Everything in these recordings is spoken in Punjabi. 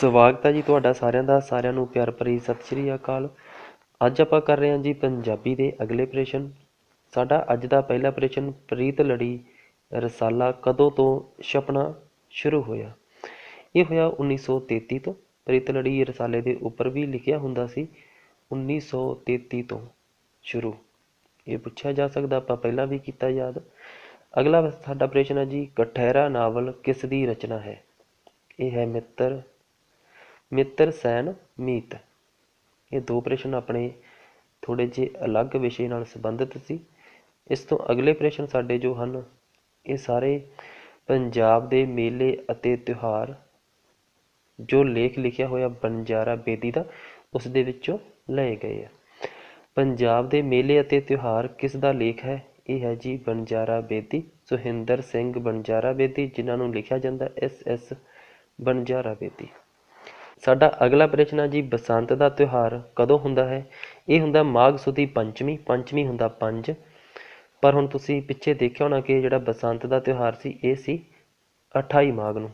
ਸਵਾਗਤ ਹੈ ਜੀ ਤੁਹਾਡਾ ਸਾਰਿਆਂ ਦਾ, ਸਾਰਿਆਂ ਨੂੰ ਪਿਆਰ ਭਰੀ ਸਤਿ ਸ਼੍ਰੀ ਅਕਾਲ। ਅੱਜ ਆਪਾਂ ਕਰ ਰਹੇ ਹਾਂ ਜੀ ਪੰਜਾਬੀ ਦੇ ਅਗਲੇ ਪ੍ਰਸ਼ਨ। ਸਾਡਾ ਅੱਜ ਦਾ ਪਹਿਲਾ ਪ੍ਰਸ਼ਨ, ਪ੍ਰੀਤ ਲੜੀ ਰਸਾਲਾ ਕਦੋਂ ਤੋਂ ਛਪਣਾ ਸ਼ੁਰੂ ਹੋਇਆ? ਇਹ ਹੋਇਆ 1933 ਤੋਂ। ਪ੍ਰੀਤ ਲੜੀ ਰਸਾਲੇ ਦੇ ਉੱਪਰ ਵੀ ਲਿਖਿਆ ਹੁੰਦਾ ਸੀ 1933 ਤੋਂ ਸ਼ੁਰੂ। ਇਹ ਪੁੱਛਿਆ ਜਾ ਸਕਦਾ, ਆਪਾਂ ਪਹਿਲਾਂ ਵੀ ਕੀਤਾ ਯਾਦ। ਅਗਲਾ ਸਾਡਾ ਪ੍ਰਸ਼ਨ ਹੈ ਜੀ ਕਠਹਿਰਾ ਨਾਵਲ ਕਿਸ ਦੀ ਰਚਨਾ ਹੈ? ਇਹ ਹੈ ਮਿੱਤਰ ਮਿੱਤਰ, ਸੈਨ, ਮੀਤ। ਇਹ ਦੋ ਪ੍ਰਸ਼ਨ ਆਪਣੇ ਥੋੜੇ ਜਿਹੇ ਅਲੱਗ ਵਿਸ਼ੇ ਨਾਲ ਸੰਬੰਧਿਤ ਸੀ। ਇਸ ਤੋਂ ਅਗਲੇ ਪ੍ਰਸ਼ਨ ਸਾਡੇ ਜੋ ਹਨ, ਇਹ ਸਾਰੇ ਪੰਜਾਬ ਦੇ ਮੇਲੇ ਅਤੇ ਤਿਉਹਾਰ, ਜੋ ਲੇਖ ਲਿਖਿਆ ਹੋਇਆ ਬੰਜਾਰਾ ਬੇਦੀ ਦਾ, ਉਸ ਦੇ ਵਿੱਚੋਂ ਲਏ ਗਏ ਆ। ਪੰਜਾਬ ਦੇ ਮੇਲੇ ਅਤੇ ਤਿਉਹਾਰ ਕਿਸ ਦਾ ਲੇਖ ਹੈ? ਇਹ ਹੈ ਜੀ ਬੰਜਾਰਾ ਬੇਦੀ, ਸੁਹਿੰਦਰ ਸਿੰਘ ਬੰਜਾਰਾ ਬੇਦੀ, ਜਿਨ੍ਹਾਂ ਨੂੰ ਲਿਖਿਆ ਜਾਂਦਾ ਐਸ ਐਸ ਬੰਜਾਰਾ ਬੇਦੀ। ਸਾਡਾ ਅਗਲਾ ਪ੍ਰਸ਼ਨ ਹੈ ਜੀ, ਬਸੰਤ ਦਾ ਤਿਉਹਾਰ ਕਦੋਂ ਹੁੰਦਾ ਹੈ? ਇਹ ਹੁੰਦਾ ਮਾਘ ਸੁਦੀ ਪੰਚਮੀ ਪੰਚਮੀ ਹੁੰਦਾ ਪੰਜ। ਪਰ ਹੁਣ ਤੁਸੀਂ ਪਿੱਛੇ ਦੇਖਿਆ ਹੋਣਾ ਕਿ ਜਿਹੜਾ ਬਸੰਤ ਦਾ ਤਿਉਹਾਰ ਸੀ, ਇਹ ਸੀ 28 ਮਾਘ ਨੂੰ।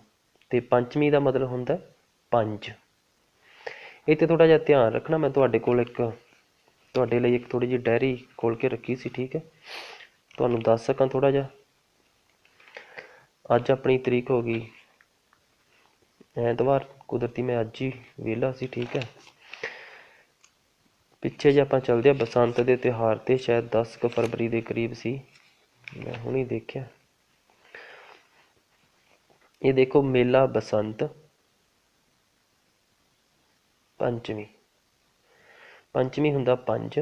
ਤੇ ਪੰਚਮੀ ਦਾ ਮਤਲਬ ਹੁੰਦਾ ਪੰਜ। ਇਹ ਤੇ ਥੋੜਾ ਜਿਹਾ ਧਿਆਨ ਰੱਖਣਾ, ਮੈਂ ਤੁਹਾਡੇ ਕੋਲ ਇੱਕ, ਤੁਹਾਡੇ ਲਈ ਇੱਕ ਥੋੜੀ ਜਿਹੀ ਡਾਇਰੀ ਖੋਲ ਕੇ ਰੱਖੀ ਸੀ, ਠੀਕ ਹੈ? ਤੁਹਾਨੂੰ ਦੱਸ ਸਕਾਂ ਥੋੜਾ ਜਿਹਾ? ਅੱਜ ਆਪਣੀ ਤਰੀਕ ਹੋ ਗਈ ਐਤਵਾਰ ਕੁਦਰਤੀ ਮੈਂ ਅੱਜ ਹੀ ਵਿਹਲਾ ਸੀ, ਠੀਕ ਹੈ। ਪਿੱਛੇ ਜੇ ਆਪਾਂ ਚੱਲਦੇ ਆ ਬਸੰਤ ਦੇ ਤਿਉਹਾਰ ਤੇ ਸ਼ਾਇਦ 10 ਕੁ ਫਰਵਰੀ ਦੇ ਕਰੀਬ ਸੀ। ਮੈਂ ਹੁਣੀ ਦੇਖਿਆ। ਇਹ ਦੇਖੋ ਮੇਲਾ ਬਸੰਤ ਪੰਚਮੀ। ਪੰਚਮੀ ਹੁੰਦਾ ਪੰਜ,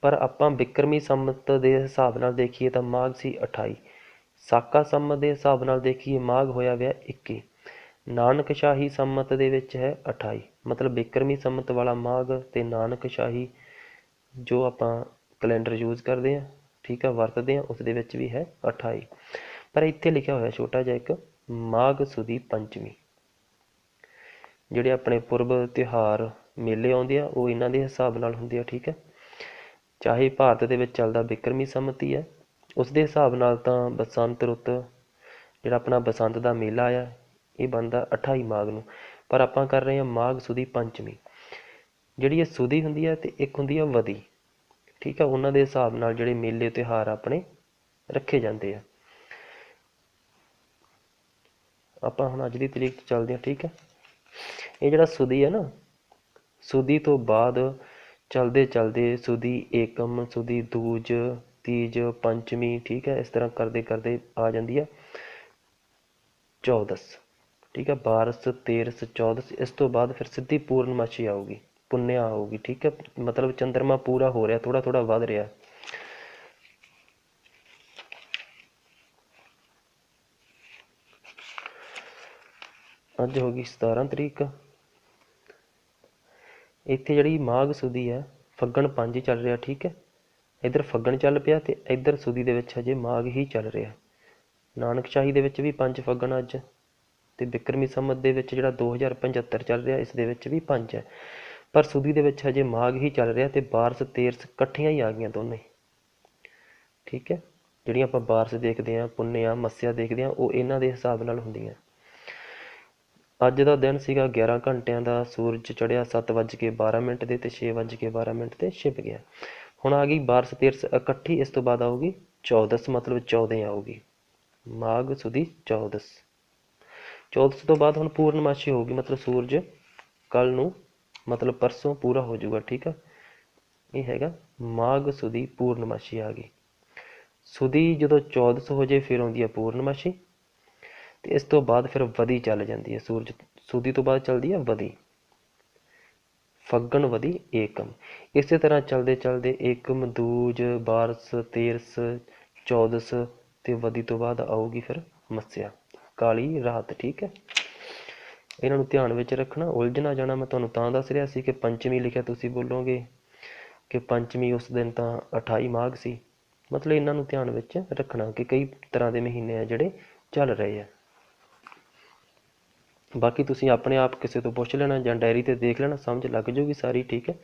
ਪਰ ਆਪਾਂ ਬਿਕਰਮੀ ਸੰਮਤ ਦੇ ਹਿਸਾਬ ਨਾਲ ਦੇਖੀਏ ਤਾਂ ਮਾਘ ਸੀ 28 ਸਾਕਾ ਸੰਮਤ ਦੇ ਹਿਸਾਬ ਨਾਲ ਦੇਖੀਏ, ਮਾਘ ਹੋਇਆ ਵਿਆ 21 ਨਾਨਕ ਸ਼ਾਹੀ ਸੰਮਤ ਦੇ ਵਿੱਚ ਹੈ 28 ਮਤਲਬ ਬਿਕਰਮੀ ਸੰਮਤ ਵਾਲਾ ਮਾਘ ਤੇ ਨਾਨਕ ਸ਼ਾਹੀ ਜੋ ਆਪਾਂ ਕੈਲੰਡਰ ਯੂਜ਼ ਕਰਦੇ ਆ ਠੀਕ ਆ, ਵਰਤਦੇ ਆ ਉਸ ਦੇ ਵਿੱਚ ਵੀ ਹੈ 28 ਪਰ ਇੱਥੇ ਲਿਖਿਆ ਹੋਇਆ ਛੋਟਾ ਜਿਹਾ ਇੱਕ ਮਾਘ ਸੁਦੀ ਪੰਚਮੀ। ਜਿਹੜੇ ਆਪਣੇ ਪੁਰਬ ਤਿਉਹਾਰ ਮੇਲੇ ਆਉਂਦੇ ਆ, ਉਹ ਇਹਨਾਂ ਦੇ ਹਿਸਾਬ ਨਾਲ ਹੁੰਦੇ ਆ, ਠੀਕ ਹੈ ਚਾਹੇ ਭਾਰਤ ਦੇ ਵਿੱਚ ਚੱਲਦਾ ਬਿਕਰਮੀ ਸੰਮਤੀ ਹੈ, ਉਸ ਦੇ ਹਿਸਾਬ ਨਾਲ ਤਾਂ ਬਸੰਤ ਰੁੱਤ, ਜਿਹੜਾ ਆਪਣਾ ਬਸੰਤ ਦਾ ਮੇਲਾ ਆ ਇਹ ਬਣਦਾ 28 ਮਾਘ ਨੂੰ। ਪਰ ਆਪਾਂ ਕਰ ਰਹੇ ਹਾਂ ਮਾਘ ਸੁਦੀ ਪੰਚਮੀ। ਜਿਹੜੀ ਇਹ ਸੁਦੀ ਹੁੰਦੀ ਹੈ ਤੇ ਇੱਕ ਹੁੰਦੀ ਹੈ ਵਦੀ ਠੀਕ ਹੈ ਉਹਨਾਂ ਦੇ ਹਿਸਾਬ ਨਾਲ ਜਿਹੜੇ ਮੇਲੇ, ਤਿਉਹਾਰ ਆਪਣੇ ਰੱਖੇ ਜਾਂਦੇ ਆ। ਆਪਾਂ ਹੁਣ ਅੱਜ ਦੀ ਤਰੀਕ ਤੇ ਚੱਲਦੇ ਹਾਂ, ਠੀਕ ਹੈ। ਇਹ ਜਿਹੜਾ ਸੁਦੀ ਹੈ ਨਾ, ਸੁਦੀ ਤੋਂ ਬਾਅਦ ਚਲਦੇ ਚਲਦੇ ਸੁਦੀ ਏਕਮ, ਸੁਦੀ ਦੂਜ, ਤੀਜ, ਪੰਚਮੀ, ਠੀਕ ਹੈ, ਇਸ ਤਰ੍ਹਾਂ ਕਰਦੇ ਕਰਦੇ ਆ ਜਾਂਦੀ ਹੈ ਚੌਦਸ। ਠੀਕ ਹੈ, ਬਾਰਸ, ਤੇਰਸ, ਚੌਦਸ, ਇਸ ਤੋਂ ਬਾਅਦ ਫਿਰ ਸਿੱਧੀ ਪੂਰਨਮਾਸ਼ੀ ਆਊਗੀ, ਪੁੰਨਿਆ ਆਊਗੀ, ਠੀਕ ਹੈ, ਮਤਲਬ ਚੰਦਰਮਾ ਪੂਰਾ ਹੋ ਰਿਹਾ ਥੋੜਾ ਥੋੜਾ ਵੱਧ ਰਿਹਾ। ਅੱਜ ਹੋ ਗਈ 17 ਤਰੀਕ। ਇੱਥੇ ਜਿਹੜੀ ਮਾਘ ਸੁਦੀ ਹੈ, ਫੱਗਣ ਪੰਜ ਚੱਲ ਰਿਹਾ, ਠੀਕ ਹੈ। ਇੱਧਰ ਫੱਗਣ ਚੱਲ ਪਿਆ ਤੇ ਇੱਧਰ ਸੁਦੀ ਦੇ ਵਿੱਚ ਹਜੇ ਮਾਘ ਹੀ ਚੱਲ ਰਿਹਾ। ਨਾਨਕ ਸ਼ਾਹੀ ਦੇ ਵਿੱਚ ਵੀ ਪੰਜ ਫੱਗਣ ਅੱਜ। ਅਤੇ ਬਿਕਰਮੀ ਸੰਮਤ ਦੇ ਵਿੱਚ ਜਿਹੜਾ 2075 ਚੱਲ ਰਿਹਾ, ਇਸ ਦੇ ਵਿੱਚ ਵੀ ਪੰਜ ਹੈ। ਪਰ ਸੁਦੀ ਦੇ ਵਿੱਚ ਹਜੇ ਮਾਘ ਹੀ ਚੱਲ ਰਿਹਾ ਅਤੇ ਬਾਰਸ, ਤੇਰਸ ਇਕੱਠੀਆਂ ਹੀ ਆ ਗਈਆਂ ਦੋਨੇ। ਠੀਕ ਹੈ? ਜਿਹੜੀਆਂ ਆਪਾਂ ਬਾਰਸ ਦੇਖਦੇ ਹਾਂ ਪੁੰਨਿਆ ਮੱਸਿਆ ਦੇਖਦੇ ਹਾਂ, ਉਹ ਇਹਨਾਂ ਦੇ ਹਿਸਾਬ ਨਾਲ ਹੁੰਦੀਆਂ। ਅੱਜ ਦਾ ਦਿਨ ਸੀਗਾ 11 ਘੰਟਿਆਂ ਦਾ, ਸੂਰਜ ਚੜ੍ਹਿਆ 7:12 ਮਿੰਟ ਦੇ ਤੇ 6:12 ਮਿੰਟ ਤੇ ਛਿਪ ਗਿਆ। ਹੁਣ ਆ ਗਈ ਬਾਰਸ, ਤੇਰਸ ਇਕੱਠੀ, ਇਸ ਤੋਂ ਬਾਅਦ ਆਊਗੀ 14 ਮਤਲਬ 14 ਆਊਗੀ। ਮਾਘ, ਸੁਦੀ 14 14 ਤੋਂ ਬਾਅਦ ਹੁਣ ਪੂਰਨਮਾਸ਼ੀ ਹੋਊਗੀ, ਮਤਲਬ ਸੂਰਜ ਕੱਲ ਨੂੰ, ਮਤਲਬ ਪਰਸੋਂ ਪੂਰਾ ਹੋ ਜਾਊਗਾ, ਠੀਕ ਆ? ਇਹ ਹੈਗਾ ਮਾਘ ਸੁਦੀ ਪੂਰਨਮਾਸ਼ੀ ਆ ਗਈ। ਸੁਦੀ ਜਦੋਂ 14 ਹੋ ਜੇ ਫਿਰ ਆਉਂਦੀ ਹੈ ਪੂਰਨਮਾਸ਼ੀ। ਤੇ ਇਸ ਤੋਂ ਬਾਅਦ ਫਿਰ ਵਧੀ ਚੱਲ ਜਾਂਦੀ ਹੈ ਸੂਰਜ। ਸੁਦੀ ਤੋਂ ਬਾਅਦ ਚੱਲਦੀ ਹੈ ਵਧੀ। ਫੱਗਣ ਵਧੀ ਏਕਮ। ਇਸੇ ਤਰ੍ਹਾਂ ਚੱਲਦੇ ਚੱਲਦੇ ਏਕਮ, ਦੂਜ, ਬਾਰਸ, ਤੇਰਸ, ਚੌਦਸ ਤੇ ਵਧੀ ਤੋਂ ਬਾਅਦ ਆਊਗੀ ਫਿਰ ਮੱਸਿਆ। ਕਾਲੀ ਰਾਤ, ਠੀਕ ਹੈ? ਇਹਨਾਂ ਨੂੰ ਧਿਆਨ ਵਿੱਚ ਰੱਖਣਾ ਉਲਝ ਨਾ ਜਾਣਾ, ਮੈਂ ਤੁਹਾਨੂੰ ਤਾਂ ਦੱਸ ਰਿਹਾ ਸੀ ਕਿ ਪੰਚਮੀ ਲਿਖਿਆ ਤੁਸੀਂ ਬੋਲੋਗੇ ਕਿ ਪੰਚਮੀ ਉਸ ਦਿਨ ਤਾਂ 28 ਮਾਘ ਸੀ। ਮਤਲਬ ਇਹਨਾਂ ਨੂੰ ਧਿਆਨ ਵਿੱਚ ਰੱਖਣਾ ਕਿ ਕਈ ਤਰ੍ਹਾਂ ਦੇ ਮਹੀਨੇ ਆ ਜਿਹੜੇ ਚੱਲ ਰਹੇ ਆ। ਬਾਕੀ ਤੁਸੀਂ ਆਪਣੇ ਆਪ ਕਿਸੇ ਤੋਂ ਪੁੱਛ ਲੈਣਾ ਜਾਂ ਡਾਇਰੀ ਤੇ ਦੇਖ ਲੈਣਾ, ਸਮਝ ਲੱਗ ਜਾਊਗੀ ਸਾਰੀ, ਠੀਕ ਹੈ?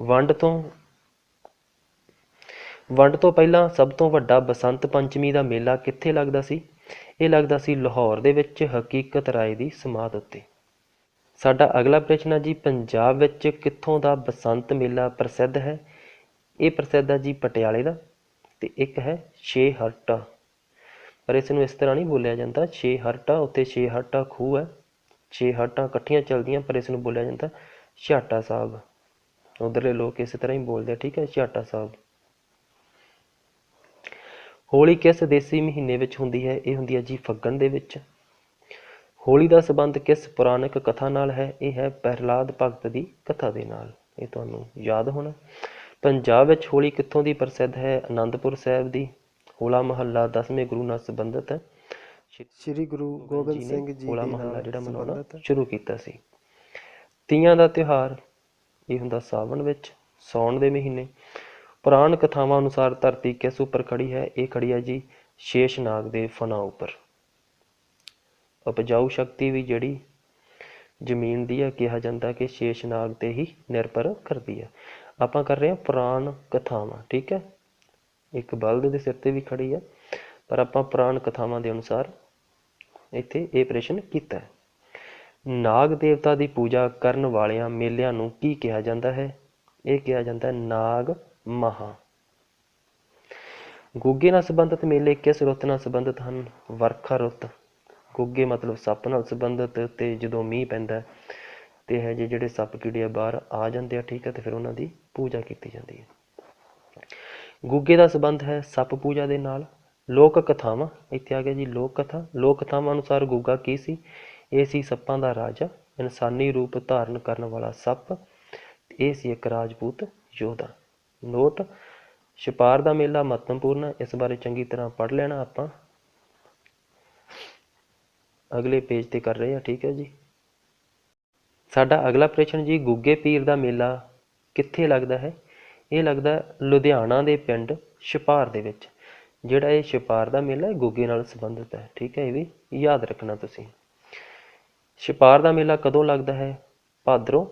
ਵੰਡ ਤੋਂ ਵੰਡ ਤੋਂ ਪਹਿਲਾਂ ਸਭ ਤੋਂ ਵੱਡਾ ਬਸੰਤ ਪੰਚਮੀ ਦਾ ਮੇਲਾ ਕਿੱਥੇ ਲੱਗਦਾ ਸੀ? ਇਹ ਲੱਗਦਾ ਸੀ ਲਾਹੌਰ ਦੇ ਵਿੱਚ ਹਕੀਕਤ ਰਾਏ ਦੀ ਸਮਾਧ ਉੱਤੇ। ਸਾਡਾ ਅਗਲਾ ਪ੍ਰਸ਼ਨ ਹੈ ਜੀ, ਪੰਜਾਬ ਵਿੱਚ ਕਿੱਥੋਂ ਦਾ ਬਸੰਤ ਮੇਲਾ ਪ੍ਰਸਿੱਧ ਹੈ? ਇਹ ਪ੍ਰਸਿੱਧ ਹੈ ਜੀ ਪਟਿਆਲੇ ਦਾ ਤੇ ਇੱਕ ਹੈ ਛੇ ਹਰਟਾ ਪਰ ਇਸ ਨੂੰ ਇਸ ਤਰ੍ਹਾਂ ਨਹੀਂ ਬੋਲਿਆ ਜਾਂਦਾ। ਛੇ ਹਰਟਾ ਉੱਤੇ ਛੇ ਹਰਟਾ ਖੂਹ ਹੈ। ਛੇ ਹਰਟਾਂ ਇਕੱਠੀਆਂ ਚੱਲਦੀਆਂ, ਪਰ ਇਸ ਨੂੰ ਬੋਲਿਆ ਜਾਂਦਾ ਛਾਟਾ ਸਾਹਿਬ। ਉਧਰਲੇ ਲੋਕ ਇਸੇ ਤਰ੍ਹਾਂ ਹੀ ਬੋਲਦੇ ਠੀਕ ਹੈ, ਛਾਟਾ ਸਾਹਿਬ। ਹੋਲੀ ਕਿਸ ਦੇਸੀ ਮਹੀਨੇ ਵਿੱਚ ਹੁੰਦੀ ਹੈ? ਇਹ ਹੁੰਦੀ ਹੈ ਜੀ ਫੱਗਣ ਦੇ ਵਿੱਚ। ਹੋਲੀ ਦਾ ਸੰਬੰਧ ਕਿਸ ਪੁਰਾਣਿਕ ਕਥਾ ਨਾਲ ਹੈ? ਇਹ ਹੈ ਪ੍ਰਹਿਲਾਦ ਭਗਤ ਦੀ ਕਥਾ ਦੇ ਨਾਲ। ਇਹ ਤੁਹਾਨੂੰ ਯਾਦ ਹੋਣਾ। ਪੰਜਾਬ ਵਿੱਚ ਹੋਲੀ ਕਿੱਥੋਂ ਦੀ ਪ੍ਰਸਿੱਧ ਹੈ? ਆਨੰਦਪੁਰ ਸਾਹਿਬ ਦੀ। ਹੋਲਾ ਮਹੱਲਾ 10ਵੇਂ ਗੁਰੂ ਨਾਲ ਸੰਬੰਧਿਤ ਹੈ। ਸ੍ਰੀ ਗੁਰੂ ਗੋਬਿੰਦ ਸਿੰਘ ਜੀ ਹੋਲਾ ਮਹੱਲਾ ਜਿਹੜਾ ਮਨਾਉਣਾ ਸ਼ੁਰੂ ਕੀਤਾ ਸੀ। ਤੀਆਂ ਦਾ ਤਿਉਹਾਰ ਇਹ ਹੁੰਦਾ ਸਾਵਣ ਵਿੱਚ ਸਾਉਣ ਦੇ ਮਹੀਨੇ। ਪੁਰਾਣ ਕਥਾਵਾਂ ਅਨੁਸਾਰ ਧਰਤੀ ਕਿਸ ਉੱਪਰ ਖੜੀ ਹੈ? ਇਹ ਖੜੀ ਹੈ ਜੀ ਸ਼ੇਸ਼ਨਾਗ ਦੇ ਫਣਾ ਉੱਪਰ। ਉਪਜਾਊ ਸ਼ਕਤੀ ਵੀ ਜਿਹੜੀ ਜ਼ਮੀਨ ਦੀ ਹੈ, ਕਿਹਾ ਜਾਂਦਾ ਕਿ ਸ਼ੇਸ਼ਨਾਗ ਤੇ ਹੀ ਨਿਰਭਰ ਕਰਦੀ ਹੈ। ਆਪਾਂ ਕਰ ਰਹੇ ਹਾਂ ਪੁਰਾਣ ਕਥਾਵਾਂ, ਠੀਕ ਹੈ? ਇੱਕ ਬਲਦ ਦੇ ਸਿਰ ਤੇ ਵੀ ਖੜੀ ਹੈ, ਪਰ ਆਪਾਂ ਪੁਰਾਣ ਕਥਾਵਾਂ ਦੇ ਅਨੁਸਾਰ ਇੱਥੇ ਇਹ ਪ੍ਰਸ਼ਨ ਕੀਤਾ ਹੈ। ਨਾਗ ਦੇਵਤਾ ਦੀ ਪੂਜਾ ਕਰਨ ਵਾਲਿਆਂ ਮੇਲਿਆਂ ਨੂੰ ਕੀ ਕਿਹਾ ਜਾਂਦਾ ਹੈ? ਇਹ ਕਿਹਾ ਜਾਂਦਾ ਹੈ, ਨਾਗ ਮਹਾ। ਗੁੱਗੇ ਨਾਲ ਸੰਬੰਧਿਤ ਮੇਲੇ ਕਿਸ ਰੁੱਤ ਨਾਲ ਸੰਬੰਧਿਤ ਹਨ? ਵਰਖਾ ਰੁੱਤ। ਗੁੱਗੇ ਮਤਲਬ ਸੱਪ ਨਾਲ ਸੰਬੰਧਿਤ ਤੇ ਜਦੋਂ ਮੀਂਹ ਪੈਂਦਾ ਹੈ, ਤੇ ਇਹ ਜਿਹੇ ਜਿਹੜੇ ਸੱਪ ਕੀੜੇ ਬਾਹਰ ਆ ਜਾਂਦੇ ਆ, ਠੀਕ ਹੈ, ਤੇ ਫਿਰ ਉਹਨਾਂ ਦੀ ਪੂਜਾ ਕੀਤੀ ਜਾਂਦੀ ਹੈ। ਗੁੱਗੇ ਦਾ ਸੰਬੰਧ ਹੈ ਸੱਪ ਪੂਜਾ ਦੇ ਨਾਲ। ਲੋਕ ਕਥਾਵਾਂ, ਇੱਥੇ ਆ ਗਿਆ ਜੀ ਲੋਕ ਕਥਾ। ਲੋਕ ਕਥਾਵਾਂ ਅਨੁਸਾਰ ਗੁੱਗਾ ਕੀ ਸੀ? ਇਹ ਸੀ ਸੱਪਾਂ ਦਾ ਰਾਜਾ, ਇਨਸਾਨੀ ਰੂਪ ਧਾਰਨ ਕਰਨ ਵਾਲਾ ਸੱਪ। ਇਹ ਸੀ ਇੱਕ ਰਾਜਪੂਤ ਯੋਧਾ। ਨੋਟ। ਛਪਾਰ ਦਾ ਮੇਲਾ ਮਹੱਤਵਪੂਰਨ ਹੈ, ਇਸ ਬਾਰੇ ਚੰਗੀ ਤਰ੍ਹਾਂ ਪੜ੍ਹ ਲੈਣਾ ਆਪਾਂ। ਅਗਲੇ ਪੇਜ ਤੇ ਕਰ ਰਹੇ ਹਾਂ, ਠੀਕ ਹੈ ਜੀ। ਸਾਡਾ ਅਗਲਾ ਪ੍ਰਸ਼ਨ ਜੀ, ਗੁੱਗੇ ਪੀਰ ਦਾ ਮੇਲਾ ਕਿੱਥੇ ਲੱਗਦਾ ਹੈ? ਇਹ ਲੱਗਦਾ ਲੁਧਿਆਣਾ ਦੇ ਪਿੰਡ ਛਪਾਰ ਦੇ ਵਿੱਚ। ਜਿਹੜਾ ਇਹ ਛਪਾਰ ਦਾ ਮੇਲਾ ਹੈ, ਗੁੱਗੇ ਨਾਲ ਸੰਬੰਧਿਤ ਹੈ, ਠੀਕ ਹੈ ਇਹ ਵੀ ਯਾਦ ਰੱਖਣਾ ਤੁਸੀਂ। ਛਪਾਰ ਦਾ ਮੇਲਾ ਕਦੋਂ ਲੱਗਦਾ ਹੈ? ਭਾਦਰੋਂ,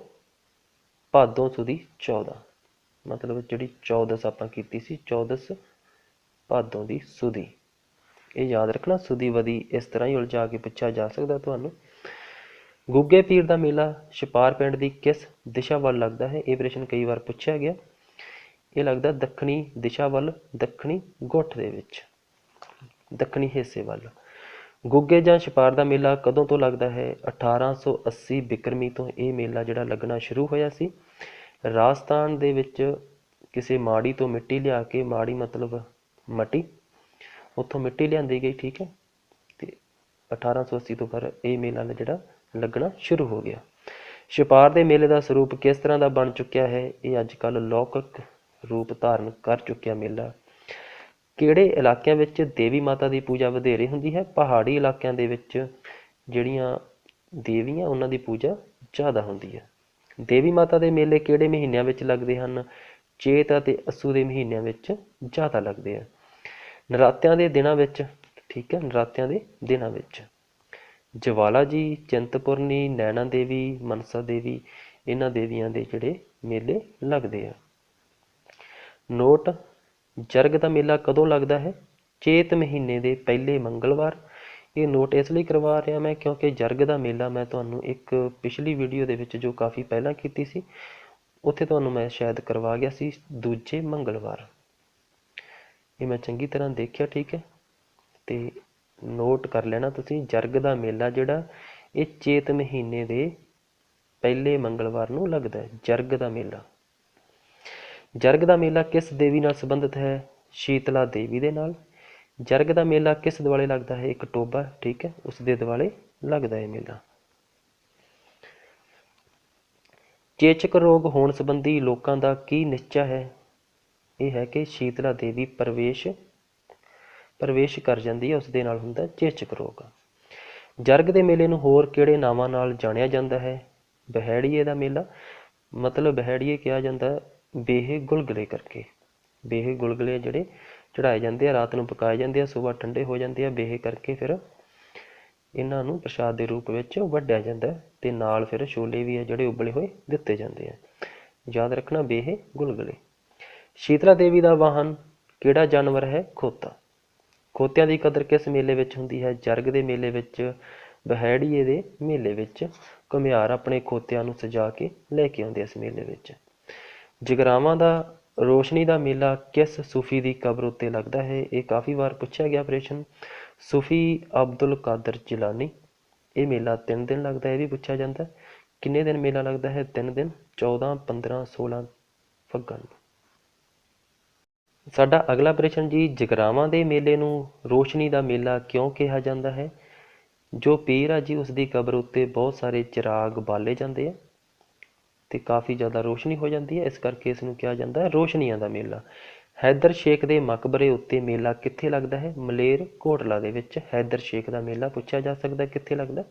ਭਾਦੋਂ ਸੁਦੀ 14 ਮਤਲਬ ਜਿਹੜੀ 14 ਆਪਾਂ ਕੀਤੀ ਸੀ 14 ਭਾਦੋਂ ਦੀ ਸੁਦੀ। ਇਹ ਯਾਦ ਰੱਖਣਾ, ਸੁਦੀ ਵਦੀ ਇਸ ਤਰ੍ਹਾਂ ਹੀ ਉਲਝਾ ਕੇ ਪੁੱਛਿਆ ਜਾ ਸਕਦਾ ਤੁਹਾਨੂੰ। ਗੁੱਗੇ ਪੀਰ ਦਾ ਮੇਲਾ ਛਪਾਰ ਪਿੰਡ ਦੀ ਕਿਸ ਦਿਸ਼ਾ ਵੱਲ ਲੱਗਦਾ ਹੈ? ਇਹ ਪ੍ਰਸ਼ਨ ਕਈ ਵਾਰ ਪੁੱਛਿਆ ਗਿਆ। ਇਹ ਲੱਗਦਾ ਦੱਖਣੀ ਦਿਸ਼ਾ ਵੱਲ, ਦੱਖਣੀ ਗੁੱਠ ਦੇ ਵਿੱਚ, ਦੱਖਣੀ ਹਿੱਸੇ ਵੱਲ। ਗੁੱਗੇ ਜਾਂ ਛਪਾਰ ਦਾ ਮੇਲਾ ਕਦੋਂ ਤੋਂ ਲੱਗਦਾ ਹੈ? 1880 ਬਿਕਰਮੀ ਤੋਂ ਇਹ ਮੇਲਾ ਜਿਹੜਾ ਲੱਗਣਾ ਸ਼ੁਰੂ ਹੋਇਆ ਸੀ। ਰਾਜਸਥਾਨ ਦੇ ਵਿੱਚ ਕਿਸੇ ਮਾੜੀ ਤੋਂ ਮਿੱਟੀ ਲਿਆ ਕੇ, ਮਾੜੀ ਮਤਲਬ ਮਟੀ, ਉੱਥੋਂ ਮਿੱਟੀ ਲਿਆਂਦੀ ਗਈ, ਠੀਕ ਹੈ? ਤੇ 1880 ਤੋਂ ਫਿਰ ਇਹ ਮੇਲਾ ਜਿਹੜਾ ਲੱਗਣਾ ਸ਼ੁਰੂ ਹੋ ਗਿਆ। ਛਪਾਰ ਦੇ ਮੇਲੇ ਦਾ ਸਰੂਪ ਕਿਸ ਤਰ੍ਹਾਂ ਦਾ ਬਣ ਚੁੱਕਿਆ ਹੈ? ਇਹ ਅੱਜ ਕੱਲ੍ਹ ਲੌਕਿਕ ਰੂਪ ਧਾਰਨ ਕਰ ਚੁੱਕਿਆ ਮੇਲਾ। ਕਿਹੜੇ ਇਲਾਕਿਆਂ ਵਿੱਚ ਦੇਵੀ ਮਾਤਾ ਦੀ ਪੂਜਾ ਵਧੇਰੇ ਹੁੰਦੀ ਹੈ? ਪਹਾੜੀ ਇਲਾਕਿਆਂ ਦੇ ਵਿੱਚ ਜਿਹੜੀਆਂ ਦੇਵੀਆਂ, ਉਹਨਾਂ ਦੀ ਪੂਜਾ ਜ਼ਿਆਦਾ ਹੁੰਦੀ ਹੈ। ਦੇਵੀ ਮਾਤਾ ਦੇ ਮੇਲੇ ਕਿਹੜੇ ਮਹੀਨਿਆਂ ਵਿੱਚ ਲੱਗਦੇ ਹਨ? ਚੇਤ ਅਤੇ ਅੱਸੂ ਦੇ ਮਹੀਨਿਆਂ ਵਿੱਚ ਜ਼ਿਆਦਾ ਲੱਗਦੇ ਆ। ਨਰਾਤਿਆਂ ਦੇ ਦਿਨਾਂ ਵਿੱਚ, ਠੀਕ ਹੈ, ਨਰਾਤਿਆਂ ਦੇ ਦਿਨਾਂ ਵਿੱਚ। ਜਵਾਲਾ ਜੀ, ਚਿੰਤਪੁਰਨੀ, ਨੈਣਾ ਦੇਵੀ, ਮਨਸਾ ਦੇਵੀ, ਇਹਨਾਂ ਦੇਵੀਆਂ ਦੇ ਜਿਹੜੇ ਮੇਲੇ ਲੱਗਦੇ ਆ। ਨੋਟ, ਜਰਗ ਦਾ ਮੇਲਾ ਕਦੋਂ ਲੱਗਦਾ ਹੈ? ਚੇਤ ਮਹੀਨੇ ਦੇ ਪਹਿਲੇ ਮੰਗਲਵਾਰ ਇਹ ਨੋਟ ਇਸ ਲਈ ਕਰਵਾ ਰਿਹਾ ਮੈਂ ਕਿਉਂਕਿ ਜਰਗ ਦਾ ਮੇਲਾ ਮੈਂ ਤੁਹਾਨੂੰ ਇੱਕ ਪਿਛਲੀ ਵੀਡੀਓ ਦੇ ਵਿੱਚ ਜੋ ਕਾਫੀ ਪਹਿਲਾਂ ਕੀਤੀ ਸੀ, ਉੱਥੇ ਤੁਹਾਨੂੰ ਮੈਂ ਸ਼ਾਇਦ ਕਰਵਾ ਗਿਆ ਸੀ, ਦੂਜੇ ਮੰਗਲਵਾਰ। ਇਹ ਮੈਂ ਚੰਗੀ ਤਰ੍ਹਾਂ ਦੇਖਿਆ, ਠੀਕ ਹੈ? ਤੇ ਨੋਟ ਕਰ ਲੈਣਾ ਤੁਸੀਂ, ਜਰਗ ਦਾ ਮੇਲਾ ਜਿਹੜਾ ਇਹ ਚੇਤ ਮਹੀਨੇ ਦੇ ਪਹਿਲੇ ਮੰਗਲਵਾਰ ਨੂੰ ਲੱਗਦਾ ਹੈ, ਜਰਗ ਦਾ ਮੇਲਾ। ਜਰਗ ਦਾ ਮੇਲਾ ਕਿਸ ਦੇਵੀ ਨਾਲ ਸੰਬੰਧਿਤ ਹੈ? ਸ਼ੀਤਲਾ ਦੇਵੀ ਦੇ ਨਾਲ। ਜਰਗ ਦਾ ਮੇਲਾ ਕਿਸ ਦਿਵਾਲੇ ਲੱਗਦਾ ਹੈ? ਇੱਕ ਟੋਬਾ, ਠੀਕ ਹੈ, ਉਸ ਦੇ ਦਿਵਾਲੇ ਲੱਗਦਾ ਹੈ ਮੇਲਾ। ਚੇਚਕ ਰੋਗ ਹੋਣ ਸੰਬੰਧੀ ਲੋਕਾਂ ਦਾ ਕੀ ਨਿਸ਼ਚਾ ਹੈ? ਇਹ ਹੈ ਕਿ ਸ਼ੀਤਲਾ ਦੇਵੀ ਪ੍ਰਵੇਸ਼ ਪ੍ਰਵੇਸ਼ ਕਰ ਜਾਂਦੀ ਹੈ, ਉਸ ਦੇ ਨਾਲ ਹੁੰਦਾ ਚੇਚਕ ਰੋਗ। ਜਰਗ ਦੇ ਮੇਲੇ ਨੂੰ ਹੋਰ ਕਿਹੜੇ ਨਾਵਾਂ ਨਾਲ ਜਾਣਿਆ ਜਾਂਦਾ ਹੈ? ਬਹਿੜੀਏ ਦਾ ਮੇਲਾ, ਮਤਲਬ ਬਹਿੜੀਏ ਕਿਹਾ ਜਾਂਦਾ ਬੇਹੇ ਗੁਲਗੁਲੇ ਕਰਕੇ। ਬੇਹੇ ਗੁਲਗਲੇ ਜਿਹੜੇ ਚੜਾਏ ਜਾਂਦੇ ਆ, ਰਾਤ ਨੂੰ ਪਕਾਏ ਜਾਂਦੇ ਆ, ਸਵੇਰ ਠੰਡੇ ਹੋ ਜਾਂਦੇ ਆ, ਬੇਹੇ ਕਰਕੇ ਫਿਰ ਇਹਨਾਂ ਨੂੰ ਪ੍ਰਸ਼ਾਦ ਦੇ ਰੂਪ ਵਿੱਚ ਵੰਡਿਆ ਜਾਂਦਾ ਹੈ ਤੇ ਨਾਲ ਫਿਰ ਛੋਲੇ ਵੀ ਆ ਜਿਹੜੇ ਉਬਲੇ ਹੋਏ ਦਿੱਤੇ ਜਾਂਦੇ ਆ। ਯਾਦ ਰੱਖਣਾ ਬੇਹੇ ਗੁਲਗੁਲੇ। ਸ਼ੀਤਲਾ ਦੇਵੀ ਦਾ ਵਾਹਨ ਕਿਹੜਾ ਜਾਨਵਰ ਹੈ? ਖੋਤਾ। ਖੋਤਿਆਂ ਦੀ ਕਦਰ ਕਿਸ ਮੇਲੇ ਵਿੱਚ ਹੁੰਦੀ ਹੈ? ਜਰਗ ਦੇ ਮੇਲੇ ਵਿੱਚ, ਬਹਿੜੀਏ ਦੇ ਮੇਲੇ ਵਿੱਚ, ਘੁਮਿਆਰ ਆਪਣੇ ਖੋਤਿਆਂ ਨੂੰ ਸਜਾ ਕੇ ਲੈ ਕੇ ਆਉਂਦੇ ਇਸ ਮੇਲੇ ਵਿੱਚ। ਜਗਰਾਵਾਂ ਦਾ ਰੋਸ਼ਨੀ ਦਾ ਮੇਲਾ ਕਿਸ ਸੂਫੀ ਦੀ ਕਬਰ ਉੱਤੇ ਲੱਗਦਾ ਹੈ, ਇਹ ਕਾਫੀ ਵਾਰ ਪੁੱਛਿਆ ਗਿਆ ਪ੍ਰਸ਼ਨ ਸੂਫੀ ਅਬਦੁਲ ਕਾਦਰ ਜਿਲਾਨੀ। ਇਹ ਮੇਲਾ 3 ਦਿਨ ਲੱਗਦਾ ਇਹ ਵੀ ਪੁੱਛਿਆ ਜਾਂਦਾ ਕਿੰਨੇ ਦਿਨ ਮੇਲਾ ਲੱਗਦਾ ਹੈ? 3 ਦਿਨ 14 15 16 ਫੱਗਣ। ਸਾਡਾ ਅਗਲਾ ਪ੍ਰਸ਼ਨ ਜੀ ਜਗਰਾਵਾਂ ਦੇ ਮੇਲੇ ਨੂੰ ਰੋਸ਼ਨੀ ਦਾ ਮੇਲਾ ਕਿਉਂ ਕਿਹਾ ਜਾਂਦਾ ਹੈ? ਜੋ ਪੀਰ ਆ ਜੀ, ਉਸ ਦੀ ਕਬਰ ਉੱਤੇ ਬਹੁਤ ਸਾਰੇ ਚਿਰਾਗ ਬਾਲੇ ਜਾਂਦੇ ਆ। ਤੇ ਕਾਫੀ ਜ਼ਿਆਦਾ ਰੋਸ਼ਨੀ ਹੋ ਜਾਂਦੀ ਹੈ। ਇਸ ਕਰਕੇ ਇਸ ਨੂੰ ਕਿਹਾ ਜਾਂਦਾ ਹੈ ਰੋਸ਼ਨੀਆਂ ਦਾ ਮੇਲਾ। ਹੈਦਰ ਸ਼ੇਖ ਦੇ ਮਕਬਰੇ ਉੱਤੇ ਮੇਲਾ ਕਿੱਥੇ ਲੱਗਦਾ ਹੈ? ਮਲੇਰ ਕੋਟਲਾ ਦੇ ਵਿੱਚ ਹੈਦਰ ਸ਼ੇਖ ਦਾ ਮੇਲਾ ਪੁੱਛਿਆ ਜਾ ਸਕਦਾ ਕਿੱਥੇ ਲੱਗਦਾ ਹੈ?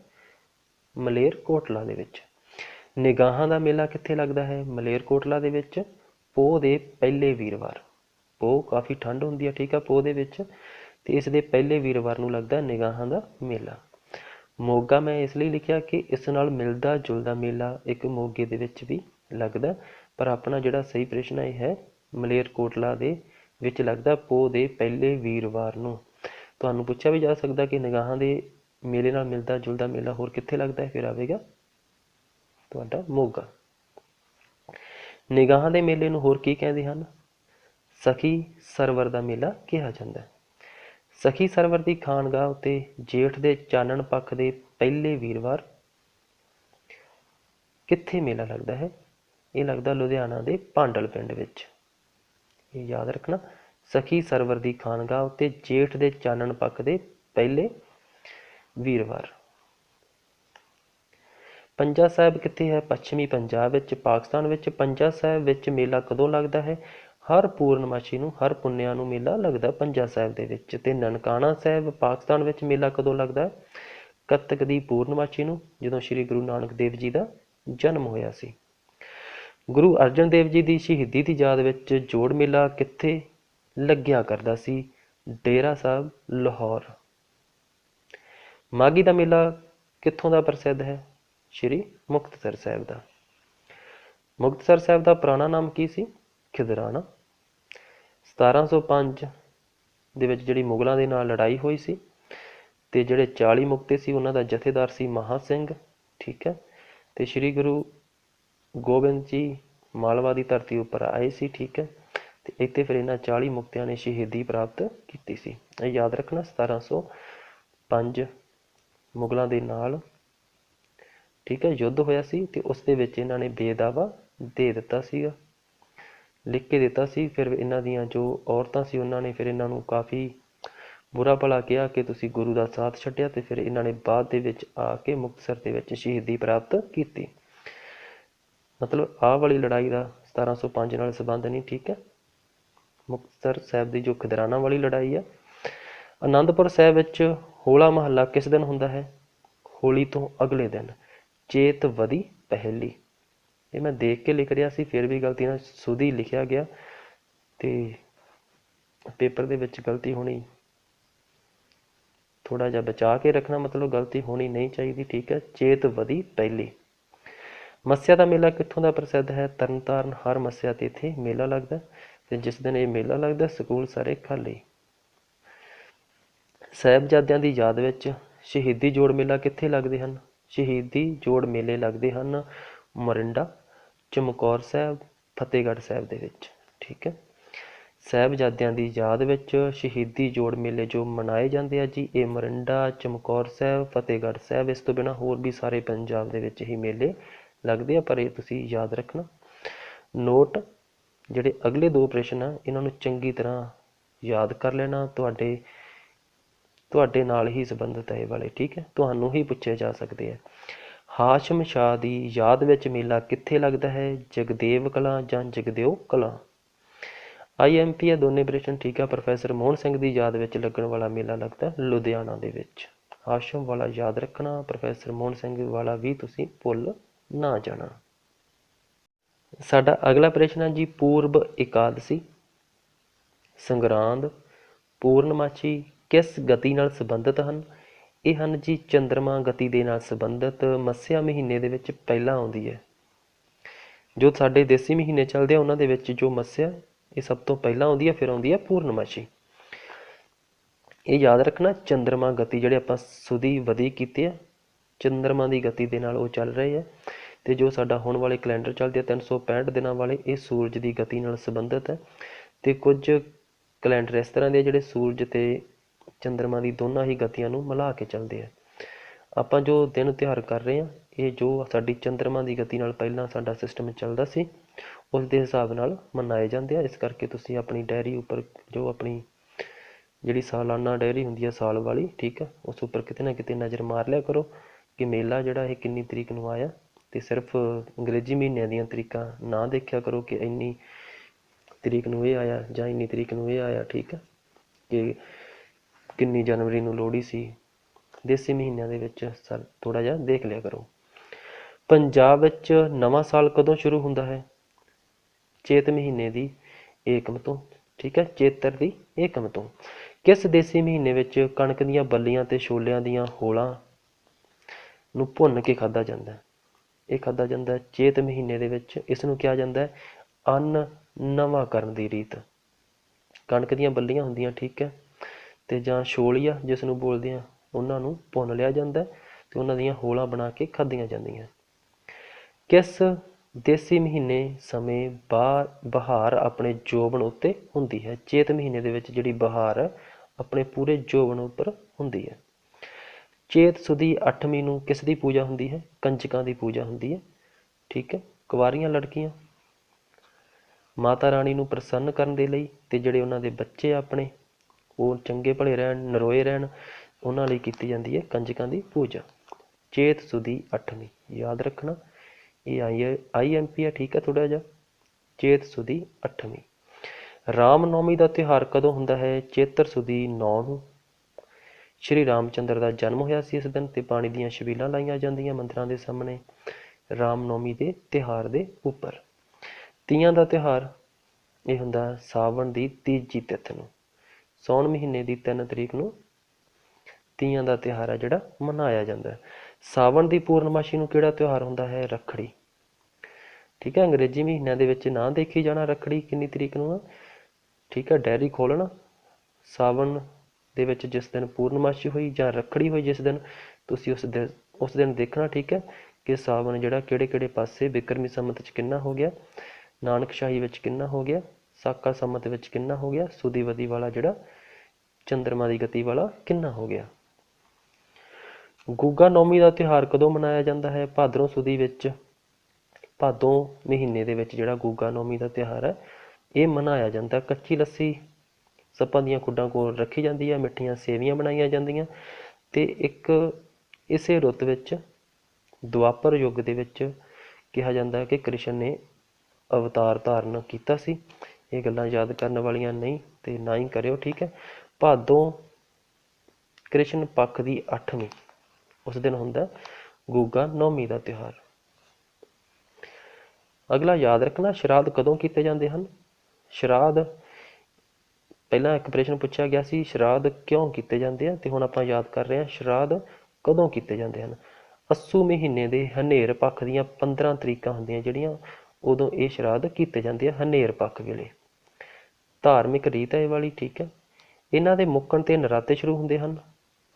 ਮਲੇਰ ਕੋਟਲਾ ਦੇ ਵਿੱਚ। ਨਿਗਾਹਾਂ ਦਾ ਮੇਲਾ ਕਿੱਥੇ ਲੱਗਦਾ ਹੈ? ਮਲੇਰ ਕੋਟਲਾ ਦੇ ਵਿੱਚ। ਪੋਹ ਦੇ ਪਹਿਲੇ ਵੀਰਵਾਰ। ਪੋਹ ਕਾਫੀ ਠੰਡ ਹੁੰਦੀ ਹੈ, ਠੀਕ ਹੈ, ਪੋਹ ਦੇ ਵਿੱਚ। ਤੇ ਇਸ ਦੇ ਪਹਿਲੇ ਵੀਰਵਾਰ ਨੂੰ ਲੱਗਦਾ ਨਿਗਾਹਾਂ ਦਾ ਮੇਲਾ। ਮੋਗਾ ਮੈਂ ਇਸ ਲਈ ਲਿਖਿਆ ਕਿ ਇਸ ਨਾਲ ਮਿਲਦਾ ਜੁਲਦਾ ਮੇਲਾ ਇੱਕ ਮੋਗੇ ਦੇ ਵਿੱਚ ਵੀ ਲੱਗਦਾ ਪਰ ਆਪਣਾ ਜਿਹੜਾ ਸਹੀ ਪ੍ਰਸ਼ਨ ਇਹ ਹੈ ਮਲੇਰਕੋਟਲਾ ਦੇ ਵਿੱਚ ਲੱਗਦਾ ਪੋਹ ਦੇ ਪਹਿਲੇ ਵੀਰਵਾਰ ਨੂੰ। ਤੁਹਾਨੂੰ ਪੁੱਛਿਆ ਵੀ ਜਾ ਸਕਦਾ ਕਿ ਨਿਗਾਹਾਂ ਦੇ ਮੇਲੇ ਨਾਲ ਮਿਲਦਾ ਜੁਲਦਾ ਮੇਲਾ ਹੋਰ ਕਿੱਥੇ ਲੱਗਦਾ ਹੈ? ਫਿਰ ਆਵੇਗਾ ਤੁਹਾਡਾ ਮੋਗਾ। ਨਿਗਾਹਾਂ ਦੇ ਮੇਲੇ ਨੂੰ ਹੋਰ ਕੀ ਕਹਿੰਦੇ ਹਨ? ਸਖੀ ਸਰਵਰ ਦਾ ਮੇਲਾ ਕਿਹਾ ਜਾਂਦਾ ਹੈ। ਸਖੀ ਸਰਵਰ ਦੀ ਖਾਨਗਾਹ ਉਤੇ ਜੇਠ ਦੇ ਚਾਨਣ ਪੱਖ ਦੇ ਪਹਿਲੇ ਵੀਰਵਾਰ ਕਿੱਥੇ ਮੇਲਾ ਲੱਗਦਾ ਹੈ? ਇਹ ਲੱਗਦਾ ਲੁਧਿਆਣਾ ਦੇ ਭਾਂਡਲ ਪਿੰਡ ਵਿੱਚ। ਇਹ ਯਾਦ ਰੱਖਣਾ, ਸਖੀ ਸਰਵਰ ਦੀ ਖਾਨਗਾਹ ਉਤੇ ਜੇਠ ਦੇ ਚਾਨਣ ਪੱਖ ਦੇ ਪਹਿਲੇ ਵੀਰਵਾਰ। ਪੰਜਾ ਸਾਹਿਬ ਕਿੱਥੇ ਹੈ? ਪੱਛਮੀ ਪੰਜਾਬ ਵਿੱਚ, ਪਾਕਿਸਤਾਨ ਵਿੱਚ। ਪੰਜਾ ਸਾਹਿਬ ਵਿੱਚ ਮੇਲਾ ਕਦੋਂ ਲੱਗਦਾ ਹੈ? ਹਰ ਪੂਰਨਮਾਸ਼ੀ ਨੂੰ, ਹਰ ਪੁੰਨਿਆ ਨੂੰ ਮੇਲਾ ਲੱਗਦਾ ਪੰਜਾ ਸਾਹਿਬ ਦੇ ਵਿੱਚ ਤੇ ਨਨਕਾਣਾ ਸਾਹਿਬ ਪਾਕਿਸਤਾਨ ਵਿੱਚ ਮੇਲਾ ਕਦੋਂ ਲੱਗਦਾ? ਕੱਤਕ ਦੀ ਪੂਰਨਮਾਸ਼ੀ ਨੂੰ, ਜਦੋਂ ਸ੍ਰੀ ਗੁਰੂ ਨਾਨਕ ਦੇਵ ਜੀ ਦਾ ਜਨਮ ਹੋਇਆ ਸੀ। ਗੁਰੂ ਅਰਜਨ ਦੇਵ ਜੀ ਦੀ ਸ਼ਹੀਦੀ ਦੀ ਯਾਦ ਵਿੱਚ ਜੋੜ ਮੇਲਾ ਕਿੱਥੇ ਲੱਗਿਆ ਕਰਦਾ ਸੀ? ਡੇਰਾ ਸਾਹਿਬ, ਲਾਹੌਰ। ਮਾਗੀ ਦਾ ਮੇਲਾ ਕਿੱਥੋਂ ਦਾ ਪ੍ਰਸਿੱਧ ਹੈ? ਸ਼੍ਰੀ ਮੁਕਤਸਰ ਸਾਹਿਬ ਦਾ। ਮੁਕਤਸਰ ਸਾਹਿਬ ਦਾ ਪੁਰਾਣਾ ਨਾਮ ਕੀ ਸੀ? ਖਿਦਰਾਣਾ। 1705 ਦੇ ਵਿੱਚ ਜਿਹੜੀ ਮੁਗਲਾਂ ਦੇ ਨਾਲ ਲੜਾਈ ਹੋਈ ਸੀ ਤੇ ਜਿਹੜੇ 40 ਮੁਕਤੇ ਸੀ ਉਹਨਾਂ ਦਾ ਜਥੇਦਾਰ ਸੀ ਮਹਾ ਸਿੰਘ, ਠੀਕ ਹੈ? ਤੇ ਸ੍ਰੀ ਗੁਰੂ ਗੋਬਿੰਦ ਜੀ ਮਾਲਵਾ ਦੀ ਧਰਤੀ ਉੱਪਰ ਆਏ ਸੀ, ਠੀਕ ਹੈ? ਤੇ ਇੱਥੇ ਫਿਰ ਇਹਨਾਂ 40 ਮੁਕਤਿਆਂ ਨੇ ਸ਼ਹੀਦੀ ਪ੍ਰਾਪਤ ਕੀਤੀ ਸੀ। ਇਹ ਯਾਦ ਰੱਖਣਾ 1705 ਮੁਗਲਾਂ ਦੇ ਨਾਲ, ਠੀਕ ਹੈ? ਯੁੱਧ ਹੋਇਆ ਸੀ ਤੇ ਉਸ ਦੇ ਵਿੱਚ ਇਹਨਾਂ ਨੇ ਬੇਦਾਵਾ ਦੇ ਦਿੱਤਾ ਸੀਗਾ। ਲਿਖ ਕੇ ਦਿੱਤਾ ਸੀ। ਫਿਰ ਇਹਨਾਂ ਦੀਆਂ ਜੋ ਔਰਤਾਂ ਸੀ, ਉਹਨਾਂ ਨੇ ਫਿਰ ਇਹਨਾਂ ਨੂੰ ਕਾਫੀ ਬੁਰਾ ਭਲਾ ਕਿਹਾ ਕਿ ਤੁਸੀਂ ਗੁਰੂ ਦਾ ਸਾਥ ਛੱਡਿਆ ਤੇ ਫਿਰ ਇਹਨਾਂ ਨੇ ਬਾਅਦ ਦੇ ਵਿੱਚ ਆ ਕੇ ਮੁਕਤਸਰ ਦੇ ਵਿੱਚ ਸ਼ਹੀਦੀ ਪ੍ਰਾਪਤ ਕੀਤੀ। ਮਤਲਬ ਆਹ ਵਾਲੀ ਲੜਾਈ ਦਾ 1705 ਨਾਲ ਸੰਬੰਧ ਨਹੀਂ, ਠੀਕ ਹੈ? ਮੁਕਤਸਰ ਸਾਹਿਬ ਦੀ ਜੋ ਖਿਦਰਾਣਾ ਵਾਲੀ ਲੜਾਈ ਆ ਆਨੰਦਪੁਰ ਸਾਹਿਬ ਵਿੱਚ ਹੋਲਾ ਮਹੱਲਾ ਕਿਸ ਦਿਨ ਹੁੰਦਾ ਹੈ? ਹੋਲੀ ਤੋਂ ਅਗਲੇ ਦਿਨ, ਚੇਤ ਵਧੀ ਪਹਿਲੀ। ਇਹ ਮੈਂ ਦੇਖ ਕੇ ਲਿਖ ਰਿਹਾ ਸੀ, ਫਿਰ ਵੀ ਗਲਤੀ ਨਾਲ ਸੁਧੀ ਲਿਖਿਆ ਗਿਆ ਤੇ ਪੇਪਰ ਦੇ ਵਿੱਚ ਗਲਤੀ ਹੋਣੀ। ਥੋੜਾ ਜਿਹਾ ਬਚਾ ਕੇ ਰੱਖਣਾ ਮਤਲਬ ਗਲਤੀ ਹੋਣੀ ਨਹੀਂ ਚਾਹੀਦੀ, ਠੀਕ ਹੈ? ਚੇਤ ਵਧੀ ਪਹਿਲੀ। ਮੱਸਿਆ ਦਾ ਮੇਲਾ ਕਿੱਥੋਂ ਦਾ ਪ੍ਰਸਿੱਧ ਹੈ? ਤਰਨਤਾਰਨ, ਹਰ ਮੱਸਿਆ ਤੇ ਇੱਥੇ ਮੇਲਾ ਲੱਗਦਾ ਤੇ ਜਿਸ ਦਿਨ ਇਹ ਮੇਲਾ ਲੱਗਦਾ, ਸਕੂਲ ਸਾਰੇ ਖਾਲੀ। ਸਾਹਿਬਜ਼ਾਦਿਆਂ ਦੀ ਯਾਦ ਵਿੱਚ ਸ਼ਹੀਦੀ ਜੋੜ ਮੇਲਾ ਕਿੱਥੇ ਲੱਗਦੇ ਹਨ? ਸ਼ਹੀਦੀ ਜੋੜ ਮੇਲੇ ਲੱਗਦੇ ਹਨ। ਮੋਰਿੰਡਾ, ਚਮਕੌਰ ਸਾਹਿਬ, ਫਤਿਹਗੜ੍ਹ ਸਾਹਿਬ ਦੇ ਵਿੱਚ, ਠੀਕ ਹੈ। ਸਾਹਿਬਜ਼ਾਦਿਆਂ ਦੀ ਯਾਦ ਵਿੱਚ ਸ਼ਹੀਦੀ ਜੋੜ ਮੇਲੇ ਜੋ ਮਨਾਏ ਜਾਂਦੇ ਆ ਜੀ, ਇਹ ਮੋਰਿੰਡਾ, ਚਮਕੌਰ ਸਾਹਿਬ, ਫਤਿਹਗੜ੍ਹ ਸਾਹਿਬ, ਇਸ ਤੋਂ ਬਿਨਾਂ ਹੋਰ ਵੀ ਸਾਰੇ ਪੰਜਾਬ ਦੇ ਵਿੱਚ ਹੀ ਮੇਲੇ ਲੱਗਦੇ ਆ, ਪਰ ਇਹ ਤੁਸੀਂ ਯਾਦ ਰੱਖਣਾ। ਨੋਟ, ਜਿਹੜੇ ਅਗਲੇ ਦੋ ਪ੍ਰਸ਼ਨ ਆ, ਇਹਨਾਂ ਨੂੰ ਚੰਗੀ ਤਰ੍ਹਾਂ ਯਾਦ ਕਰ ਲੈਣਾ, ਤੁਹਾਡੇ ਤੁਹਾਡੇ ਨਾਲ ਹੀ ਸੰਬੰਧਿਤ ਹੈ ਇਹ ਵਾਲੇ, ਠੀਕ ਹੈ। ਤੁਹਾਨੂੰ ਹੀ ਪੁੱਛੇ ਜਾ ਸਕਦੇ ਆ। ਹਾਸ਼ਮ ਸ਼ਾਹ ਦੀ ਯਾਦ ਵਿੱਚ ਮੇਲਾ ਕਿੱਥੇ ਲੱਗਦਾ ਹੈ? ਜਗਦੇਵ ਕਲਾਂ ਜਾਂ ਜਗਦੇਵ ਕਲਾਂ? ਆਈਐਮਪੀ ਇਹ ਦੋਨੇ ਪ੍ਰਸ਼ਨ ਠੀਕ ਆ, ਪ੍ਰੋਫੈਸਰ ਮੋਹਨ ਸਿੰਘ ਦੀ ਯਾਦ ਵਿੱਚ ਲੱਗਣ ਵਾਲਾ ਮੇਲਾ ਲੱਗਦਾ ਲੁਧਿਆਣਾ ਦੇ ਵਿੱਚ। ਹਾਸ਼ਮ ਵਾਲਾ ਯਾਦ ਰੱਖਣਾ, ਪ੍ਰੋਫੈਸਰ ਮੋਹਨ ਸਿੰਘ ਵਾਲਾ ਵੀ ਤੁਸੀਂ ਭੁੱਲ ਨਾ ਜਾਣਾ। ਸਾਡਾ ਅਗਲਾ ਪ੍ਰਸ਼ਨ ਹੈ ਜੀ, ਪੂਰਬ ਇਕਾਦਸ਼ੀ। ਸੰਗਰਾਂਦ, ਪੂਰਨਮਾਸ਼ੀ ਕਿਸ ਗਤੀ ਨਾਲ ਸੰਬੰਧਿਤ ਹਨ? ਇਹ ਹਨ ਜੀ ਚੰਦਰਮਾ ਗਤੀ ਦੇ ਨਾਲ ਸੰਬੰਧਿਤ ਮੱਸਿਆ ਮਹੀਨੇ ਦੇ ਵਿੱਚ ਪਹਿਲਾਂ ਆਉਂਦੀ ਹੈ। ਜੋ ਸਾਡੇ ਦੇਸੀ ਮਹੀਨੇ ਚੱਲਦੇ ਆ, ਉਹਨਾਂ ਦੇ ਵਿੱਚ ਜੋ ਮੱਸਿਆ, ਇਹ ਸਭ ਤੋਂ ਪਹਿਲਾਂ ਆਉਂਦੀ ਹੈ, ਫਿਰ ਆਉਂਦੀ ਹੈ ਪੂਰਨਮਾਸ਼ੀ। ਇਹ ਯਾਦ ਰੱਖਣਾ, ਚੰਦਰਮਾ ਗਤੀ ਜਿਹੜੇ ਆਪਾਂ ਸੁਦੀ ਵਧੀ ਕੀਤੇ ਆ ਚੰਦਰਮਾ ਦੀ ਗਤੀ ਦੇ ਨਾਲ ਉਹ ਚੱਲ ਰਹੇ ਆ ਤੇ ਜੋ ਸਾਡਾ ਹੁਣ ਵਾਲੇ ਕੈਲੰਡਰ ਚੱਲਦੇ ਆ 365 ਦਿਨਾਂ ਵਾਲੇ, ਇਹ ਸੂਰਜ ਦੀ ਗਤੀ ਨਾਲ ਸੰਬੰਧਿਤ ਹੈ ਤੇ ਕੁਝ ਕੈਲੰਡਰ ਇਸ ਤਰ੍ਹਾਂ ਦੇ ਜਿਹੜੇ ਸੂਰਜ ਤੇ ਚੰਦਰਮਾ ਦੀ ਦੋਨਾਂ ਹੀ ਗਤੀਆਂ ਨੂੰ ਮਿਲਾ ਕੇ ਚੱਲਦੇ ਹੈ ਆਪਾਂ ਜੋ ਦਿਨ ਤਿਉਹਾਰ ਕਰ ਰਹੇ ਹਾਂ, ਇਹ ਜੋ ਸਾਡੀ ਚੰਦਰਮਾ ਦੀ ਗਤੀ ਨਾਲ ਪਹਿਲਾਂ ਸਾਡਾ ਸਿਸਟਮ ਚੱਲਦਾ ਸੀ, ਉਸ ਦੇ ਹਿਸਾਬ ਨਾਲ ਮਨਾਏ ਜਾਂਦੇ ਆ। ਇਸ ਕਰਕੇ ਤੁਸੀਂ ਆਪਣੀ ਡਾਇਰੀ ਉੱਪਰ ਜੋ ਆਪਣੀ ਜਿਹੜੀ ਸਾਲਾਨਾ ਡਾਇਰੀ ਹੁੰਦੀ ਆ ਸਾਲ ਵਾਲੀ, ਠੀਕ ਆ, ਉਸ ਉੱਪਰ ਕਿਤੇ ਨਾ ਕਿਤੇ ਨਜ਼ਰ ਮਾਰ ਲਿਆ ਕਰੋ ਕਿ ਮੇਲਾ ਜਿਹੜਾ ਇਹ ਕਿੰਨੀ ਤਰੀਕ ਨੂੰ ਆਇਆ ਤੇ ਸਿਰਫ ਅੰਗਰੇਜ਼ੀ ਮਹੀਨਿਆਂ ਦੀਆਂ ਤਰੀਕਾਂ ਨਾ ਦੇਖਿਆ ਕਰੋ ਕਿ ਇੰਨੀ ਤਰੀਕ ਨੂੰ ਇਹ ਆਇਆ ਜਾਂ ਇੰਨੀ ਤਰੀਕ ਨੂੰ ਇਹ ਆਇਆ, ਠੀਕ ਆ, ਕਿ ਕਿੰਨੀ ਜਨਵਰੀ ਨੂੰ ਲੋਹੜੀ ਸੀ, ਦੇਸੀ ਮਹੀਨਿਆਂ ਦੇ ਵਿੱਚ ਸਰ ਥੋੜਾ ਜਿਹਾ ਦੇਖ ਲਿਆ ਕਰੋ। ਪੰਜਾਬ ਵਿੱਚ ਨਵਾਂ ਸਾਲ ਕਦੋਂ ਸ਼ੁਰੂ ਹੁੰਦਾ ਹੈ? ਚੇਤ ਮਹੀਨੇ ਦੀ ਏਕਮ ਤੋਂ, ਠੀਕ ਹੈ, ਚੇਤਰ ਦੀ ਏਕਮ ਤੋਂ। ਕਿਸ ਦੇਸੀ ਮਹੀਨੇ ਵਿੱਚ ਕਣਕ ਦੀਆਂ ਬੱਲੀਆਂ ਤੇ ਛੋਲਿਆਂ ਦੀਆਂ ਹੋਲਾਂ ਨੂੰ ਭੁੰਨ ਕੇ ਖਾਧਾ ਜਾਂਦਾ ਹੈ? ਇਹ ਖਾਧਾ ਜਾਂਦਾ ਹੈ, ਚੇਤ ਮਹੀਨੇ ਦੇ ਵਿੱਚ ਇਸ ਨੂੰ ਕਿਹਾ ਜਾਂਦਾ ਹੈ, ਅੰਨ ਨਵਾਂ ਕਰਨ ਦੀ ਰੀਤ। ਕਣਕ ਦੀਆਂ ਬੱਲੀਆਂ ਹੁੰਦੀਆਂ, ਠੀਕ ਹੈ ਅਤੇ ਜਾਂ ਛੋਲੀਆ ਜਿਸ ਨੂੰ ਬੋਲਦੇ ਹਾਂ ਉਹਨਾਂ ਨੂੰ ਭੁੰਨ ਲਿਆ ਜਾਂਦਾ ਅਤੇ ਉਹਨਾਂ ਦੀਆਂ ਹੋਲਾਂ ਬਣਾ ਕੇ ਖਾਧੀਆਂ ਜਾਂਦੀਆਂ। ਕਿਸ ਦੇਸੀ ਮਹੀਨੇ ਸਮੇਂ ਬਾਹਰ ਬਹਾਰ ਆਪਣੇ ਜੋਬਨ ਉੱਤੇ ਹੁੰਦੀ ਹੈ? ਚੇਤ ਮਹੀਨੇ ਦੇ ਵਿੱਚ ਜਿਹੜੀ ਬਹਾਰ ਹੈ, ਆਪਣੇ ਪੂਰੇ ਜੋਬਨ ਉੱਪਰ ਹੁੰਦੀ ਹੈ। ਚੇਤ ਸੁਦੀ 8ਵੀਂ ਨੂੰ ਕਿਸ ਦੀ ਪੂਜਾ ਹੁੰਦੀ ਹੈ? ਕੰਜਕਾਂ ਦੀ ਪੂਜਾ ਹੁੰਦੀ ਹੈ। ਠੀਕ ਹੈ? ਕੁਵਾਰੀਆਂ ਲੜਕੀਆਂ। ਮਾਤਾ ਰਾਣੀ ਨੂੰ ਪ੍ਰਸੰਨ ਕਰਨ ਦੇ ਲਈ ਤੇ ਜਿਹੜੇ ਉਹਨਾਂ ਦੇ ਬੱਚੇ ਆਪਣੇ ਉਹ ਚੰਗੇ ਭਲੇ ਰਹਿਣ, ਨਰੋਏ ਰਹਿਣ, ਉਹਨਾਂ ਲਈ ਕੀਤੀ ਜਾਂਦੀ ਹੈ ਕੰਜਕਾਂ ਦੀ ਪੂਜਾ। ਚੇਤ ਸੁਦੀ ਅੱਠਵੀਂ। ਯਾਦ ਰੱਖਣਾ, ਇਹ ਆਈ ਆਈਐਮਪੀ ਆ ਠੀਕ ਹੈ ਥੋੜਾ ਜਿਹਾ। ਚੇਤ ਸੁਦੀ ਅੱਠਵੀਂ। ਰਾਮ ਨੌਮੀ ਦਾ ਤਿਉਹਾਰ ਕਦੋਂ ਹੁੰਦਾ ਹੈ? ਚੇਤਰ ਸੁਦੀ 9 ਨੂੰ। ਸ਼੍ਰੀ ਰਾਮਚੰਦਰ ਦਾ ਜਨਮ ਹੋਇਆ ਸੀ ਇਸ ਦਿਨ ਤੇ ਪਾਣੀ ਦੀਆਂ ਛਬੀਲਾਂ ਲਾਈਆਂ ਜਾਂਦੀਆਂ ਮੰਦਰਾਂ ਦੇ ਸਾਹਮਣੇ ਰਾਮ ਨੌਮੀ ਦੇ ਤਿਉਹਾਰ ਦੇ ਉੱਪਰ। ਤੀਆਂ ਦਾ ਤਿਉਹਾਰ, ਇਹ ਹੁੰਦਾ ਹੈ ਸਾਵਣ ਦੀ ਤੀਜੀ ਤਿੱਥ ਨੂੰ। ਸੌਣ ਮਹੀਨੇ ਦੀ 3 ਤਰੀਕ ਨੂੰ ਤੀਆਂ ਦਾ ਤਿਉਹਾਰ ਹੈ ਜਿਹੜਾ, ਮਨਾਇਆ ਜਾਂਦਾ ਹੈ। ਸਾਵਣ ਦੀ ਪੂਰਨਮਾਸ਼ੀ ਨੂੰ ਕਿਹੜਾ ਤਿਉਹਾਰ ਹੁੰਦਾ ਹੈ? ਰੱਖੜੀ। ਠੀਕ ਹੈ, ਅੰਗਰੇਜ਼ੀ ਮਹੀਨਿਆਂ ਦੇ ਵਿੱਚ ਨਾ ਦੇਖੀ ਜਾਣਾ ਰੱਖੜੀ ਕਿੰਨੀ ਤਰੀਕ ਨੂੰ ਆ? ਠੀਕ ਹੈ ਡਾਇਰੀ ਖੋਲਣਾ ਸਾਵਣ ਦੇ ਵਿੱਚ ਜਿਸ ਦਿਨ ਪੂਰਨਮਾਸ਼ੀ ਹੋਈ ਜਾਂ ਰੱਖੜੀ ਹੋਈ ਜਿਸ ਦਿਨ, ਤੁਸੀਂ ਉਸ ਦਿਨ ਉਸ ਦਿਨ ਦੇਖਣਾ ਠੀਕ ਹੈ ਕਿ ਸਾਵਣ ਜਿਹੜਾ ਕਿਹੜੇ ਕਿਹੜੇ ਪਾਸੇ ਬਿਕਰਮੀ ਸੰਮਤ ਚ ਕਿੰਨਾ ਹੋ ਗਿਆ? ਨਾਨਕਸ਼ਾਹੀ ਵਿੱਚ ਕਿੰਨਾ ਹੋ ਗਿਆ? ਸਾਕਾ ਸੰਮਤ ਵਿੱਚ ਕਿੰਨਾ ਹੋ ਗਿਆ? ਸੁਦੀਵਦੀ ਵਾਲਾ ਜਿਹੜਾ ਚੰਦਰਮਾ ਦੀ ਗਤੀ ਵਾਲਾ ਕਿੰਨਾ ਹੋ ਗਿਆ? ਗੁੱਗਾ ਨੌਮੀ ਦਾ ਤਿਉਹਾਰ ਕਦੋਂ ਮਨਾਇਆ ਜਾਂਦਾ ਹੈ? ਭਾਦਰੋਂ ਸੁਦੀ ਵਿੱਚ, ਭਾਦੋਂ ਮਹੀਨੇ ਦੇ ਵਿੱਚ ਜਿਹੜਾ ਗੁੱਗਾ ਨੌਮੀ ਦਾ ਤਿਉਹਾਰ ਹੈ, ਇਹ ਮਨਾਇਆ ਜਾਂਦਾ। ਕੱਚੀ ਲੱਸੀ, ਸੱਪਾਂ ਦੀਆਂ ਖੁੱਡਾਂ ਕੋਲ ਰੱਖੀ ਜਾਂਦੀ ਹੈ, ਮਿੱਠੀਆਂ ਸੇਵੀਆਂ ਬਣਾਈਆਂ ਜਾਂਦੀਆਂ ਤੇ ਇੱਕ ਇਸੇ ਰੁੱਤ ਵਿੱਚ, ਦੁਆਪਰ ਯੁੱਗ ਦੇ ਵਿੱਚ ਕਿਹਾ ਜਾਂਦਾ ਹੈ ਕਿ ਕ੍ਰਿਸ਼ਨ ਨੇ ਅਵਤਾਰ ਧਾਰਨ ਕੀਤਾ ਸੀ। ਇਹ ਗੱਲਾਂ ਯਾਦ ਕਰਨ ਵਾਲੀਆਂ ਨਹੀਂ ਤੇ ਨਾ ਹੀ ਕਰਿਓ, ਠੀਕ ਹੈ? ਭਾਦੋਂ ਕ੍ਰਿਸ਼ਨ ਪੱਖ ਦੀ ਅੱਠਵੀਂ। ਉਸ ਦਿਨ ਹੁੰਦਾ ਗੁੱਗਾ ਨੌਮੀ ਦਾ ਤਿਉਹਾਰ। ਅਗਲਾ ਯਾਦ ਰੱਖਣਾ, ਸ਼ਰਾਧ ਕਦੋਂ ਕੀਤੇ ਜਾਂਦੇ ਹਨ? ਸ਼ਰਾਧ, ਪਹਿਲਾਂ ਇੱਕ ਪ੍ਰਸ਼ਨ ਪੁੱਛਿਆ ਗਿਆ ਸੀ, ਸ਼ਰਾਧ ਕਿਉਂ ਕੀਤੇ ਜਾਂਦੇ ਆ? ਤੇ ਹੁਣ ਆਪਾਂ ਯਾਦ ਕਰ ਰਹੇ ਹਾਂ, ਸ਼ਰਾਧ ਕਦੋਂ ਕੀਤੇ ਜਾਂਦੇ ਹਨ? ਅੱਸੂ ਮਹੀਨੇ ਦੇ ਹਨੇਰ ਪੱਖ ਦੀਆਂ 15 ਤਰੀਕਾਂ ਹੁੰਦੀਆਂ ਜਿਹੜੀਆਂ, ਉਦੋਂ ਇਹ ਸ਼ਰਾਧ ਕੀਤੇ ਜਾਂਦੇ ਆ ਹਨੇਰ ਪੱਖ ਵੇਲੇ। ਧਾਰਮਿਕ ਰੀਤ ਹੈ ਇਹ ਵਾਲੀ, ਠੀਕ ਹੈ। ਇਹਨਾਂ ਦੇ ਮੁੱਕਣ ਤੇ ਨਰਾਤੇ ਸ਼ੁਰੂ ਹੁੰਦੇ ਹਨ।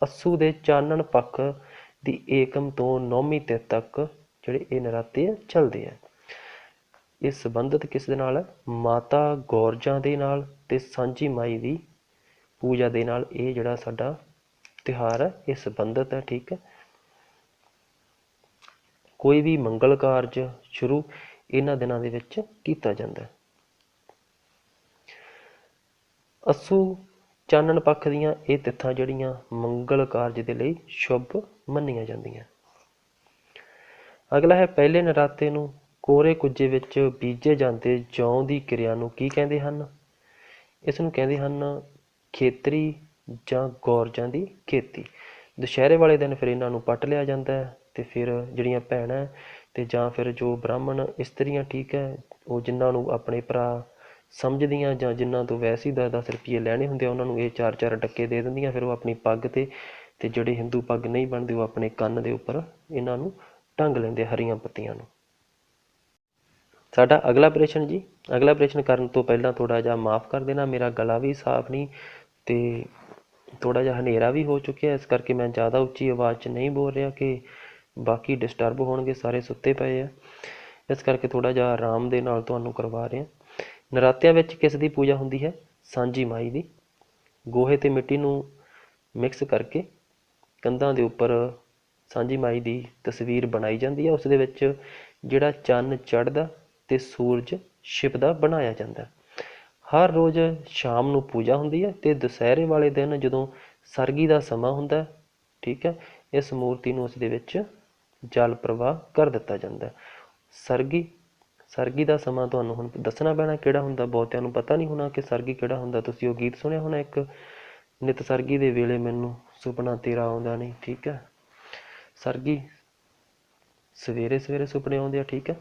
ਅੱਸੂ ਦੇ ਚਾਨਣ ਪੱਖ ਦੀ ਏਕਮ ਤੋਂ ਨੌਵੀਂ ਤਿਥ ਤੱਕ ਜਿਹੜੇ ਇਹ ਨਰਾਤੇ ਆ ਚੱਲਦੇ ਆ। ਇਹ ਸੰਬੰਧਿਤ ਕਿਸ ਦੇ ਨਾਲ? ਹੈ ਮਾਤਾ ਗੌਰਜਾਂ ਦੇ ਨਾਲ ਤੇ ਸਾਂਝੀ ਮਾਈ ਦੀ ਪੂਜਾ ਦੇ ਨਾਲ ਇਹ ਜਿਹੜਾ ਸਾਡਾ ਤਿਉਹਾਰ ਹੈ ਇਹ ਸੰਬੰਧਿਤ ਹੈ ਠੀਕ ਹੈ ਕੋਈ ਵੀ ਮੰਗਲ ਕਾਰਜ ਸ਼ੁਰੂ ਇਹਨਾਂ ਦਿਨਾਂ ਦੇ ਵਿੱਚ ਕੀਤਾ ਜਾਂਦਾ। ਹੈ ਅਸੂ ਚਾਨਣ ਪੱਖ ਦੀਆਂ ਇਹ ਤਿੱਥਾਂ ਜਿਹੜੀਆਂ ਮੰਗਲ ਕਾਰਜ ਦੇ ਲਈ ਸ਼ੁਭ ਮੰਨੀਆਂ ਜਾਂਦੀਆਂ। ਅਗਲਾ ਹੈ, ਪਹਿਲੇ ਨਰਾਤੇ ਨੂੰ ਕੋਰੇ ਕੁੱਜੇ ਵਿੱਚ ਬੀਜੇ ਜਾਂਦੇ ਜੌਂ ਦੀ ਕਿਰਿਆ ਨੂੰ ਕੀ ਕਹਿੰਦੇ ਹਨ? ਇਸ ਨੂੰ ਕਹਿੰਦੇ ਹਨ ਖੇਤਰੀ ਜਾਂ ਗੌਰਜਾਂ ਦੀ ਖੇਤੀ। ਦੁਸ਼ਹਿਰੇ ਵਾਲੇ ਦਿਨ ਫਿਰ ਇਹਨਾਂ ਨੂੰ ਪੱਟ ਲਿਆ ਜਾਂਦਾ ਹੈ ਤੇ ਫਿਰ ਜਿਹੜੀਆਂ ਭੈਣਾਂ ਤੇ ਜਾਂ ਫਿਰ ਜੋ ਬ੍ਰਾਹਮਣ ਇਸਤਰੀਆਂ ਠੀਕ ਹੈ, ਉਹ ਜਿਨ੍ਹਾਂ ਨੂੰ ਆਪਣੇ ਭਰਾ ਸਮਝਦੀਆਂ ਜਾਂ ਜਿਨ੍ਹਾਂ ਤੋਂ ਵੈਸੇ ਹੀ ਦਸ ਦਸ ਰੁਪਈਏ ਲੈਣੇ ਹੁੰਦੇ ਆ, ਉਹਨਾਂ ਨੂੰ ਇਹ ਚਾਰ ਚਾਰ ਡੱਕੇ ਦੇ ਦਿੰਦੀਆਂ, ਫਿਰ ਉਹ ਆਪਣੀ ਪੱਗ ਤੇ ਅਤੇ ਜਿਹੜੇ ਹਿੰਦੂ ਪੱਗ ਨਹੀਂ ਬਣਦੇ, ਉਹ ਆਪਣੇ ਕੰਨ ਦੇ ਉੱਪਰ ਇਹਨਾਂ ਨੂੰ ਟੰਗ ਲੈਂਦੇ ਹਰੀਆਂ ਪੱਤੀਆਂ ਨੂੰ। ਸਾਡਾ ਅਗਲਾ ਪ੍ਰਸ਼ਨ ਜੀ, ਅਗਲਾ ਪ੍ਰਸ਼ਨ ਕਰਨ ਤੋਂ ਪਹਿਲਾਂ ਥੋੜਾ ਜਿਹਾ ਮਾਫ ਕਰ ਦੇਣਾ, ਮੇਰਾ ਗਲਾ ਵੀ ਸਾਫ਼ ਨਹੀਂ ਤੇ ਥੋੜਾ ਜਿਹਾ ਹਨੇਰਾ ਵੀ ਹੋ ਚੁੱਕਿਆ, ਇਸ ਕਰਕੇ ਮੈਂ ਜ਼ਿਆਦਾ ਉੱਚੀ ਆਵਾਜ਼ 'ਚ ਨਹੀਂ ਬੋਲ ਰਿਹਾ ਕਿ ਬਾਕੀ ਡਿਸਟਰਬ ਹੋਣਗੇ, ਸਾਰੇ ਸੁੱਤੇ ਪਏ ਆ। ਇਸ ਕਰਕੇ ਥੋੜਾ ਜਿਹਾ ਆਰਾਮ ਦੇ ਨਾਲ ਤੁਹਾਨੂੰ ਕਰਵਾ ਰਿਹਾ। ਨਰਾਤਿਆਂ ਵਿੱਚ ਕਿਸ ਦੀ ਪੂਜਾ ਹੁੰਦੀ ਹੈ? ਸਾਂਝੀ ਮਾਈ ਦੀ। ਗੋਹੇ ਤੇ ਮਿੱਟੀ ਨੂੰ ਮਿਕਸ ਕਰਕੇ ਕੰਧਾਂ ਦੇ ਉੱਪਰ ਸਾਂਝੀ ਮਾਈ ਦੀ ਤਸਵੀਰ ਬਣਾਈ ਜਾਂਦੀ ਹੈ। ਉਸ ਦੇ ਵਿੱਚ ਜਿਹੜਾ ਚੰਨ ਚੜ੍ਹਦਾ ਤੇ ਸੂਰਜ ਛਿਪਦਾ ਬਣਾਇਆ ਜਾਂਦਾ ਹਰ ਰੋਜ਼ ਸ਼ਾਮ ਨੂੰ ਪੂਜਾ ਹੁੰਦੀ ਹੈ ਤੇ ਦੁਸਹਿਰੇ ਵਾਲੇ ਦਿਨ ਜਦੋਂ ਸਰਗੀ ਦਾ ਸਮਾਂ ਹੁੰਦਾ ਠੀਕ ਹੈ, ਇਸ ਮੂਰਤੀ ਨੂੰ ਉਸ ਦੇ ਵਿੱਚ ਜਲ ਪ੍ਰਵਾਹ ਕਰ ਦਿੱਤਾ ਜਾਂਦਾ ਸਰਗੀ ਸਰਗੀ ਦਾ ਸਮਾਂ ਤੁਹਾਨੂੰ ਹੁਣ ਦੱਸਣਾ ਪੈਣਾ ਕਿਹੜਾ ਹੁੰਦਾ, ਬਹੁਤਿਆਂ ਨੂੰ ਪਤਾ ਨਹੀਂ ਹੋਣਾ ਕਿ ਸਰਗੀ ਕਿਹੜਾ ਹੁੰਦਾ। ਤੁਸੀਂ ਉਹ ਗੀਤ ਸੁਣਿਆ ਹੋਣਾ ਇੱਕ? ਨਿਤ ਸਰਗੀ ਦੇ ਵੇਲੇ ਮੈਨੂੰ ਸੁਪਨਾ ਤੇਰਾ ਆਉਂਦਾ ਨਹੀਂ, ਠੀਕ ਹੈ? ਸਰਗੀ ਸਵੇਰੇ ਸਵੇਰੇ ਸੁਪਨੇ ਆਉਂਦੇ ਆ, ਠੀਕ ਹੈ?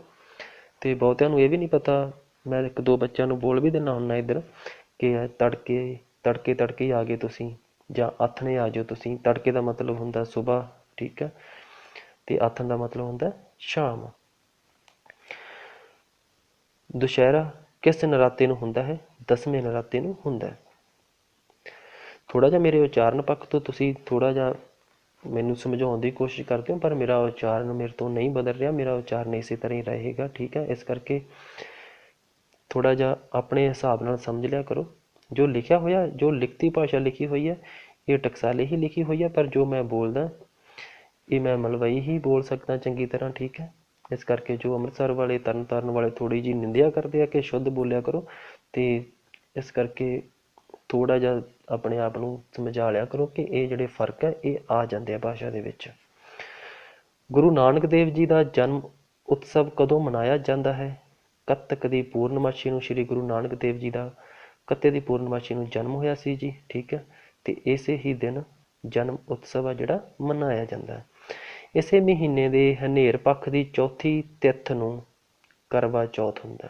ਤੇ ਬਹੁਤਿਆਂ ਨੂੰ ਇਹ ਵੀ ਨਹੀਂ ਪਤਾ, ਮੈਂ ਇੱਕ ਦੋ ਬੱਚਿਆਂ ਨੂੰ ਬੋਲ ਵੀ ਦਿੰਦਾ ਹੁੰਦਾ ਇੱਧਰ, ਕਿ ਤੜਕੇ ਤੜਕੇ ਤੜਕੇ ਆ ਗਏ ਤੁਸੀਂ, ਜਾਂ ਆਥਣੇ ਆ ਜਾਓ ਤੁਸੀਂ। ਤੜਕੇ ਦਾ ਮਤਲਬ ਹੁੰਦਾ ਸਵੇਰ ਠੀਕ ਹੈ? ਤੇ ਆਥਣ ਦਾ ਮਤਲਬ ਹੁੰਦਾ ਸ਼ਾਮ। ਦੁਸ਼ਹਿਰਾ ਕਿਸ ਨਰਾਤੇ ਨੂੰ ਹੁੰਦਾ ਹੈ? ਦਸਵੇਂ ਨਰਾਤੇ ਨੂੰ ਹੁੰਦਾ ਹੈ। ਥੋੜਾ ਜਿਹਾ ਮੇਰੇ ਉਚਾਰਨ ਪੱਖ ਤੋਂ ਤੁਸੀਂ ਥੋੜਾ ਜਿਹਾ ਮੈਨੂੰ ਸਮਝਾਉਣ ਦੀ ਕੋਸ਼ਿਸ਼ ਕਰਦੇ ਹੋ, ਪਰ ਮੇਰਾ ਉਚਾਰਨ ਮੇਰੇ ਤੋਂ ਨਹੀਂ ਬਦਲ ਰਿਹਾ। ਮੇਰਾ ਉਚਾਰਨ ਇਸੇ ਤਰ੍ਹਾਂ ਹੀ ਰਹੇਗਾ, ਠੀਕ ਹੈ? ਇਸ ਕਰਕੇ ਥੋੜਾ ਜਿਹਾ ਆਪਣੇ ਹਿਸਾਬ ਨਾਲ ਸਮਝ ਲਿਆ ਕਰੋ। ਜੋ ਲਿਖਿਆ ਹੋਇਆ, ਜੋ ਲਿਖਤੀ ਭਾਸ਼ਾ ਲਿਖੀ ਹੋਈ ਹੈ, ਇਹ ਟਕਸਾਲੀ ਹੀ ਲਿਖੀ ਹੋਈ ਹੈ, ਪਰ ਜੋ ਮੈਂ ਬੋਲਦਾ, ਇਹ ਮੈਂ ਮਲਵਈ ਹੀ ਬੋਲ ਸਕਦਾ ਚੰਗੀ ਤਰ੍ਹਾਂ, ਠੀਕ ਹੈ? ਇਸ ਕਰਕੇ ਜੋ ਅੰਮ੍ਰਿਤਸਰ ਵਾਲੇ, ਤਰਨਤਾਰਨ ਵਾਲੇ ਥੋੜੀ ਜੀ ਨਿੰਦਿਆ ਕਰਦੇ ਆ ਕਿ ਸ਼ੁੱਧ ਬੋਲਿਆ ਕਰੋ ਤੇ ਇਸ ਕਰਕੇ ਥੋੜਾ ਜਿਹਾ ਆਪਣੇ ਆਪ ਨੂੰ ਸਮਝਾ ਲਿਆ ਕਰੋ ਕਿ ਇਹ ਜਿਹੜੇ ਫ਼ਰਕ ਹੈ, ਇਹ ਆ ਜਾਂਦੇ ਆ ਭਾਸ਼ਾ ਦੇ ਵਿੱਚ। ਗੁਰੂ ਨਾਨਕ ਦੇਵ ਜੀ ਦਾ ਜਨਮ ਉਤਸਵ ਕਦੋਂ ਮਨਾਇਆ ਜਾਂਦਾ ਹੈ? ਕੱਤਕ ਦੀ ਪੂਰਨਮਾਸ਼ੀ ਨੂੰ ਸ੍ਰੀ ਗੁਰੂ ਨਾਨਕ ਦੇਵ ਜੀ ਦਾ ਕੱਤੇ ਦੀ ਪੂਰਨਮਾਸ਼ੀ ਨੂੰ ਜਨਮ ਹੋਇਆ ਸੀ ਜੀ, ਠੀਕ ਹੈ? ਤੇ ਇਸੇ ਹੀ ਦਿਨ ਜਨਮ ਉਤਸਵ ਆ ਜਿਹੜਾ ਮਨਾਇਆ ਜਾਂਦਾ ਹੈ। ਇਸੇ ਮਹੀਨੇ ਦੇ ਹਨੇਰ ਪੱਖ ਦੀ ਚੌਥੀ ਤਿੱਥ ਨੂੰ ਕਰਵਾ ਚੌਥ ਹੁੰਦਾ।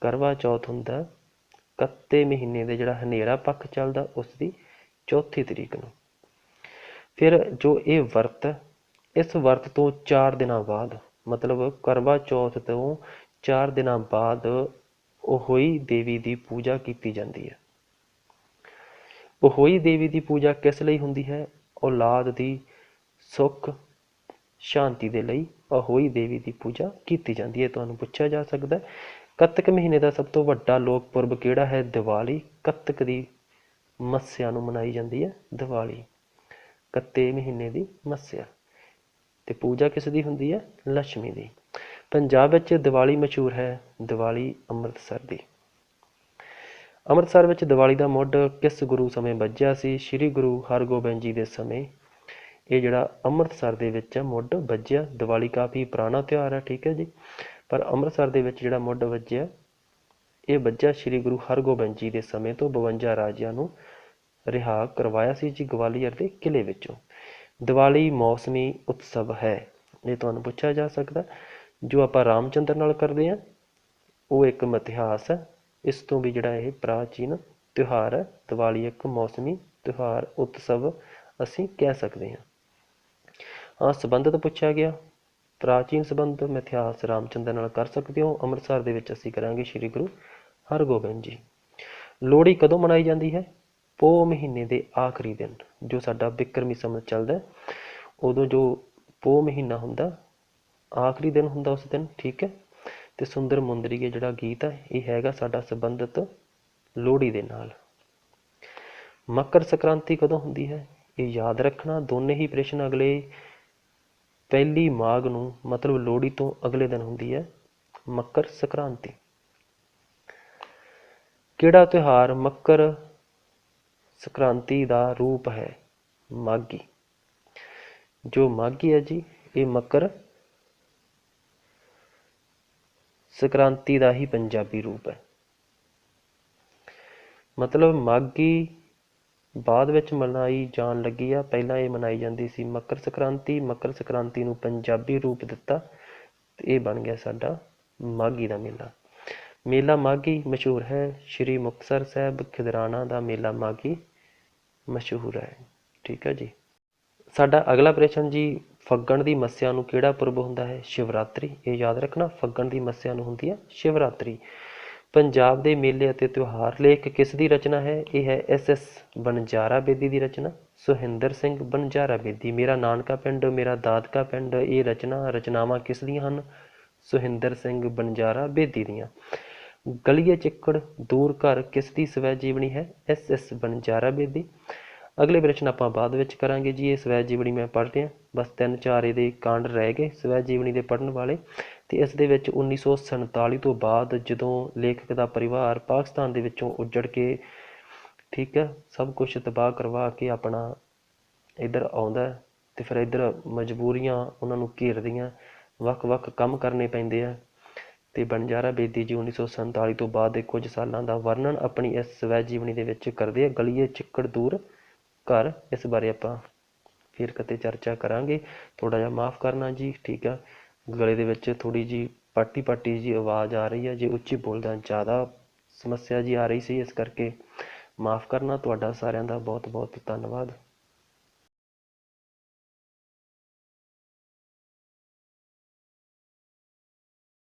ਕਰਵਾ ਚੌਥ ਹੁੰਦਾ ਕੱਤੇ ਮਹੀਨੇ ਦੇ ਜਿਹੜਾ ਹਨੇਰਾ ਪੱਖ ਚੱਲਦਾ, ਉਸ ਦੀ ਚੌਥੀ ਤਰੀਕ ਨੂੰ। ਫਿਰ ਜੋ ਇਹ ਵਰਤ, ਇਸ ਵਰਤ ਤੋਂ 4 ਦਿਨਾਂ ਬਾਅਦ, ਮਤਲਬ ਕਰਵਾ ਚੌਥ ਤੋਂ 4 ਦਿਨਾਂ ਬਾਅਦ ਉਹੋਈ ਦੇਵੀ ਦੀ ਪੂਜਾ ਕੀਤੀ ਜਾਂਦੀ ਹੈ। ਉਹੋਈ ਦੇਵੀ ਦੀ ਪੂਜਾ ਕਿਸ ਲਈ ਹੁੰਦੀ ਹੈ? ਔਲਾਦ ਦੀ ਸੁੱਖ, ਸ਼ਾਂਤੀ ਦੇ ਲਈ ਅਹੋਈ ਦੇਵੀ ਦੀ ਪੂਜਾ ਕੀਤੀ ਜਾਂਦੀ ਹੈ। ਤੁਹਾਨੂੰ ਪੁੱਛਿਆ ਜਾ ਸਕਦਾ ਹੈ, ਕੱਤਕ ਮਹੀਨੇ ਦਾ ਸਭ ਤੋਂ ਵੱਡਾ ਲੋਕ ਪੁਰਬ ਕਿਹੜਾ ਹੈ? ਦੀਵਾਲੀ। ਕੱਤਕ ਦੀ ਮੱਸਿਆ ਨੂੰ ਮਨਾਈ ਜਾਂਦੀ ਹੈ, ਦੀਵਾਲੀ। ਕੱਤੇ ਮਹੀਨੇ ਦੀ ਮੱਸਿਆ। ਤੇ ਪੂਜਾ ਕਿਸ ਦੀ ਹੁੰਦੀ ਹੈ? ਲక్ష్ਮੀ ਦੀ। ਪੰਜਾਬ ਵਿੱਚ ਦੀਵਾਲੀ ਮਸ਼ਹੂਰ ਹੈ, ਦੀਵਾਲੀ ਅੰਮ੍ਰਿਤਸਰ ਦੀ। ਅੰਮ੍ਰਿਤਸਰ ਵਿੱਚ ਦੀਵਾਲੀ ਦਾ ਮੁੱਢ ਕਿਸ ਗੁਰੂ ਸਮੇਂ ਵੱਜਿਆ ਸੀ? ਸ੍ਰੀ ਗੁਰੂ ਹਰਗੋਬਿੰਦ ਜੀ ਦੇ ਸਮੇਂ ਇਹ ਜਿਹੜਾ ਅੰਮ੍ਰਿਤਸਰ ਦੇ ਵਿੱਚ ਮੁੱਢ ਵੱਜਿਆ, ਦੀਵਾਲੀ ਕਾਫੀ ਪੁਰਾਣਾ ਤਿਉਹਾਰ ਹੈ, ਠੀਕ ਹੈ ਜੀ। ਪਰ ਅੰਮ੍ਰਿਤਸਰ ਦੇ ਵਿੱਚ ਜਿਹੜਾ ਮੁੱਢ ਵੱਜਿਆ, ਇਹ ਵੱਜਿਆ ਸ੍ਰੀ ਗੁਰੂ ਹਰਗੋਬਿੰਦ ਜੀ ਦੇ ਸਮੇਂ ਤੋਂ 52 ਰਾਜਿਆਂ ਨੂੰ ਰਿਹਾ ਕਰਵਾਇਆ ਸੀ ਜੀ ਗਵਾਲੀਅਰ ਦੇ ਕਿਲੇ ਵਿੱਚੋਂ। ਦੀਵਾਲੀ ਮੌਸਮੀ ਉਤਸਵ ਹੈ, ਇਹ ਤੁਹਾਨੂੰ ਪੁੱਛਿਆ ਜਾ ਸਕਦਾ ਜੋ ਆਪਾਂ ਰਾਮਚੰਦਰ ਨਾਲ ਕਰਦੇ ਹਾਂ, ਉਹ ਇੱਕ ਇਤਿਹਾਸ ਹੈ। ਇਸ ਤੋਂ ਵੀ ਜਿਹੜਾ ਇਹ ਪ੍ਰਾਚੀਨ ਤਿਉਹਾਰ ਹੈ, ਦੀਵਾਲੀ ਇੱਕ ਮੌਸਮੀ ਤਿਉਹਾਰ, ਉਤਸਵ ਅਸੀਂ ਕਹਿ ਸਕਦੇ ਹਾਂ। ਹਾਂ ਸੰਬੰਧਿਤ ਪੁੱਛਿਆ ਗਿਆ। ਪ੍ਰਾਚੀਨ ਸੰਬੰਧ ਮਿਥਿਹਾਸ ਰਾਮਚੰਦਰ ਨਾਲ ਕਰ ਸਕਦੇ ਹੋ। ਅੰਮ੍ਰਿਤਸਰ ਦੇ ਵਿੱਚ ਅਸੀਂ ਕਰਾਂਗੇ ਸ੍ਰੀ ਗੁਰੂ ਹਰਗੋਬਿੰਦ ਜੀ। ਲੋਹੜੀ ਕਦੋਂ ਮਨਾਈ ਜਾਂਦੀ ਹੈ? ਪੋਹ ਮਹੀਨੇ ਦੇ ਆਖਰੀ ਦਿਨ, ਜੋ ਸਾਡਾ ਬਿਕਰਮੀ ਸੰਮਤ ਚੱਲਦਾ ਉਦੋਂ ਜੋ ਪੋਹ ਮਹੀਨਾ ਹੁੰਦਾ, ਆਖਰੀ ਦਿਨ ਹੁੰਦਾ ਉਸ ਦਿਨ, ਠੀਕ ਹੈ? ਤੇ ਸੁੰਦਰ ਮੁੰਦਰੀਏ ਜਿਹੜਾ ਗੀਤ ਹੈ, ਇਹ ਹੈਗਾ ਸਾਡਾ ਸੰਬੰਧਿਤ ਲੋਹੜੀ ਦੇ ਨਾਲ। ਮਕਰ ਸੰਕ੍ਰਾਂਤੀ ਕਦੋਂ ਹੁੰਦੀ ਹੈ? ਇਹ ਯਾਦ ਰੱਖਣਾ, ਦੋਨੇ ਹੀ ਪ੍ਰਸ਼ਨ ਅਗਲੇ ਪਹਿਲੀ ਮਾਘ ਨੂੰ ਮਤਲਬ ਲੋਹੜੀ ਤੋਂ ਅਗਲੇ ਦਿਨ ਹੁੰਦੀ ਹੈ ਮਕਰ ਸੰਕ੍ਰਾਂਤੀ। ਕਿਹੜਾ ਤਿਉਹਾਰ ਮਕਰ ਸੰਕ੍ਰਾਂਤੀ ਦਾ ਰੂਪ ਹੈ? ਮਾਘੀ। ਜੋ ਮਾਘੀ ਹੈ ਜੀ, ਇਹ ਮਕਰ ਸੰਕ੍ਰਾਂਤੀ ਦਾ ਹੀ ਪੰਜਾਬੀ ਰੂਪ ਹੈ। ਮਤਲਬ ਮਾਘੀ ਬਾਅਦ ਵਿੱਚ ਮਨਾਈ ਜਾਣ ਲੱਗੀ ਆ। ਪਹਿਲਾਂ ਇਹ ਮਨਾਈ ਜਾਂਦੀ ਸੀ ਮਕਰ ਸੰਕ੍ਰਾਂਤੀ। ਮਕਰ ਸੰਕ੍ਰਾਂਤੀ ਨੂੰ ਪੰਜਾਬੀ ਰੂਪ ਦਿੱਤਾ ਤੇ ਇਹ ਬਣ ਗਿਆ ਸਾਡਾ ਮਾਘੀ ਦਾ ਮੇਲਾ। ਮੇਲਾ ਮਾਘੀ ਮਸ਼ਹੂਰ ਹੈ। ਸ਼੍ਰੀ ਮੁਕਤਸਰ ਸਾਹਿਬ ਖਿਦਰਾਣਾ ਦਾ ਮੇਲਾ ਮਾਘੀ ਮਸ਼ਹੂਰ ਹੈ। ਠੀਕ ਹੈ ਜੀ। ਸਾਡਾ ਅਗਲਾ ਪ੍ਰਸ਼ਨ ਜੀ, ਫੱਗਣ ਦੀ ਮੱਸਿਆ ਨੂੰ ਕਿਹੜਾ ਪੁਰਬ ਹੁੰਦਾ ਹੈ? ਸ਼ਿਵਰਾਤਰੀ। ਇਹ ਯਾਦ ਰੱਖਣਾ, ਫੱਗਣ ਦੀ ਮੱਸਿਆ ਨੂੰ ਹੁੰਦੀ ਹੈ ਸ਼ਿਵਰਾਤਰੀ। ਪੰਜਾਬ ਦੇ ਮੇਲੇ ਅਤੇ ਤਿਉਹਾਰ ਲੇਖ ਕਿਸ ਦੀ ਰਚਨਾ ਹੈ? ਇਹ ਹੈ ਐਸ ਐਸ ਬਨਜਾਰਾ ਬੇਦੀ ਦੀ ਰਚਨਾ, ਸੁਹਿੰਦਰ ਸਿੰਘ ਬਨਜਾਰਾ ਬੇਦੀ। ਮੇਰਾ ਨਾਨਕਾ ਪਿੰਡ, ਮੇਰਾ ਦਾਦਕਾ ਪਿੰਡ, ਇਹ ਰਚਨਾ ਰਚਨਾਵਾਂ ਕਿਸ ਦੀਆਂ ਹਨ? ਸੁਹਿੰਦਰ ਸਿੰਘ ਬਨਜਾਰਾ ਬੇਦੀ ਦੀਆਂ। ਗਲੀਏ ਚਿੱਕੜ ਦੂਰ ਘਰ ਕਿਸ ਦੀ ਸਵੈ ਜੀਵਨੀ ਹੈ? S S Banjara Bedi. ਅਗਲੇ ਪ੍ਰਸ਼ਨ ਆਪਾਂ ਬਾਅਦ ਵਿੱਚ ਕਰਾਂਗੇ ਜੀ, ਇਹ ਸਵੈ ਜੀਵਨੀ ਮੈਂ ਪੜ੍ਹਦੇ ਹਾਂ। ਬਸ ਤਿੰਨ ਚਾਰ ਇਹਦੇ ਕਾਂਡ ਰਹਿ ਗਏ, ਸਵੈ ਜੀਵਨੀ ਦੇ ਪੜ੍ਹਨ ਵਾਲੇ। ਅਤੇ ਇਸ ਦੇ ਵਿੱਚ 1947 ਤੋਂ ਬਾਅਦ ਜਦੋਂ ਲੇਖਕ ਦਾ ਪਰਿਵਾਰ ਪਾਕਿਸਤਾਨ ਦੇ ਵਿੱਚੋਂ ਉੱਜੜ ਕੇ, ਠੀਕ ਹੈ, ਸਭ ਕੁਛ ਤਬਾਹ ਕਰਵਾ ਕੇ ਆਪਣਾ ਇੱਧਰ ਆਉਂਦਾ ਅਤੇ ਫਿਰ ਇੱਧਰ ਮਜਬੂਰੀਆਂ ਉਹਨਾਂ ਨੂੰ ਘੇਰਦੀਆਂ, ਵੱਖ-ਵੱਖ ਕੰਮ ਕਰਨੇ ਪੈਂਦੇ ਆ। ਅਤੇ ਬੰਜਾਰਾ ਬੇਦੀ ਜੀ 1947 ਤੋਂ ਬਾਅਦ ਦੇ ਕੁਝ ਸਾਲਾਂ ਦਾ ਵਰਣਨ ਆਪਣੀ ਇਸ ਸਵੈ ਜੀਵਨੀ ਦੇ ਵਿੱਚ ਕਰਦੇ ਆ। ਗਲੀਏ ਚਿੱਕੜ ਦੂਰ ਘਰ, ਇਸ ਬਾਰੇ ਆਪਾਂ ਫਿਰ ਕਦੇ ਚਰਚਾ ਕਰਾਂਗੇ। ਥੋੜਾ ਜਿਹਾ ਮਾਫ ਕਰਨਾ ਜੀ, ਠੀਕ ਆ। ਗਲੇ ਦੇ ਵਿੱਚ ਥੋੜ੍ਹੀ ਜਿਹੀ ਪਾਟੀ ਪਾਟੀ ਜਿਹੀ ਆਵਾਜ਼ ਆ ਰਹੀ ਹੈ, ਜੇ ਉੱਚੀ ਬੋਲਦਾ ਜ਼ਿਆਦਾ ਸਮੱਸਿਆ ਜੀ ਆ ਰਹੀ ਸੀ, ਇਸ ਕਰਕੇ ਮਾਫ ਕਰਨਾ, ਤੁਹਾਡਾ ਸਾਰਿਆਂ ਦਾ ਬਹੁਤ ਬਹੁਤ ਧੰਨਵਾਦ।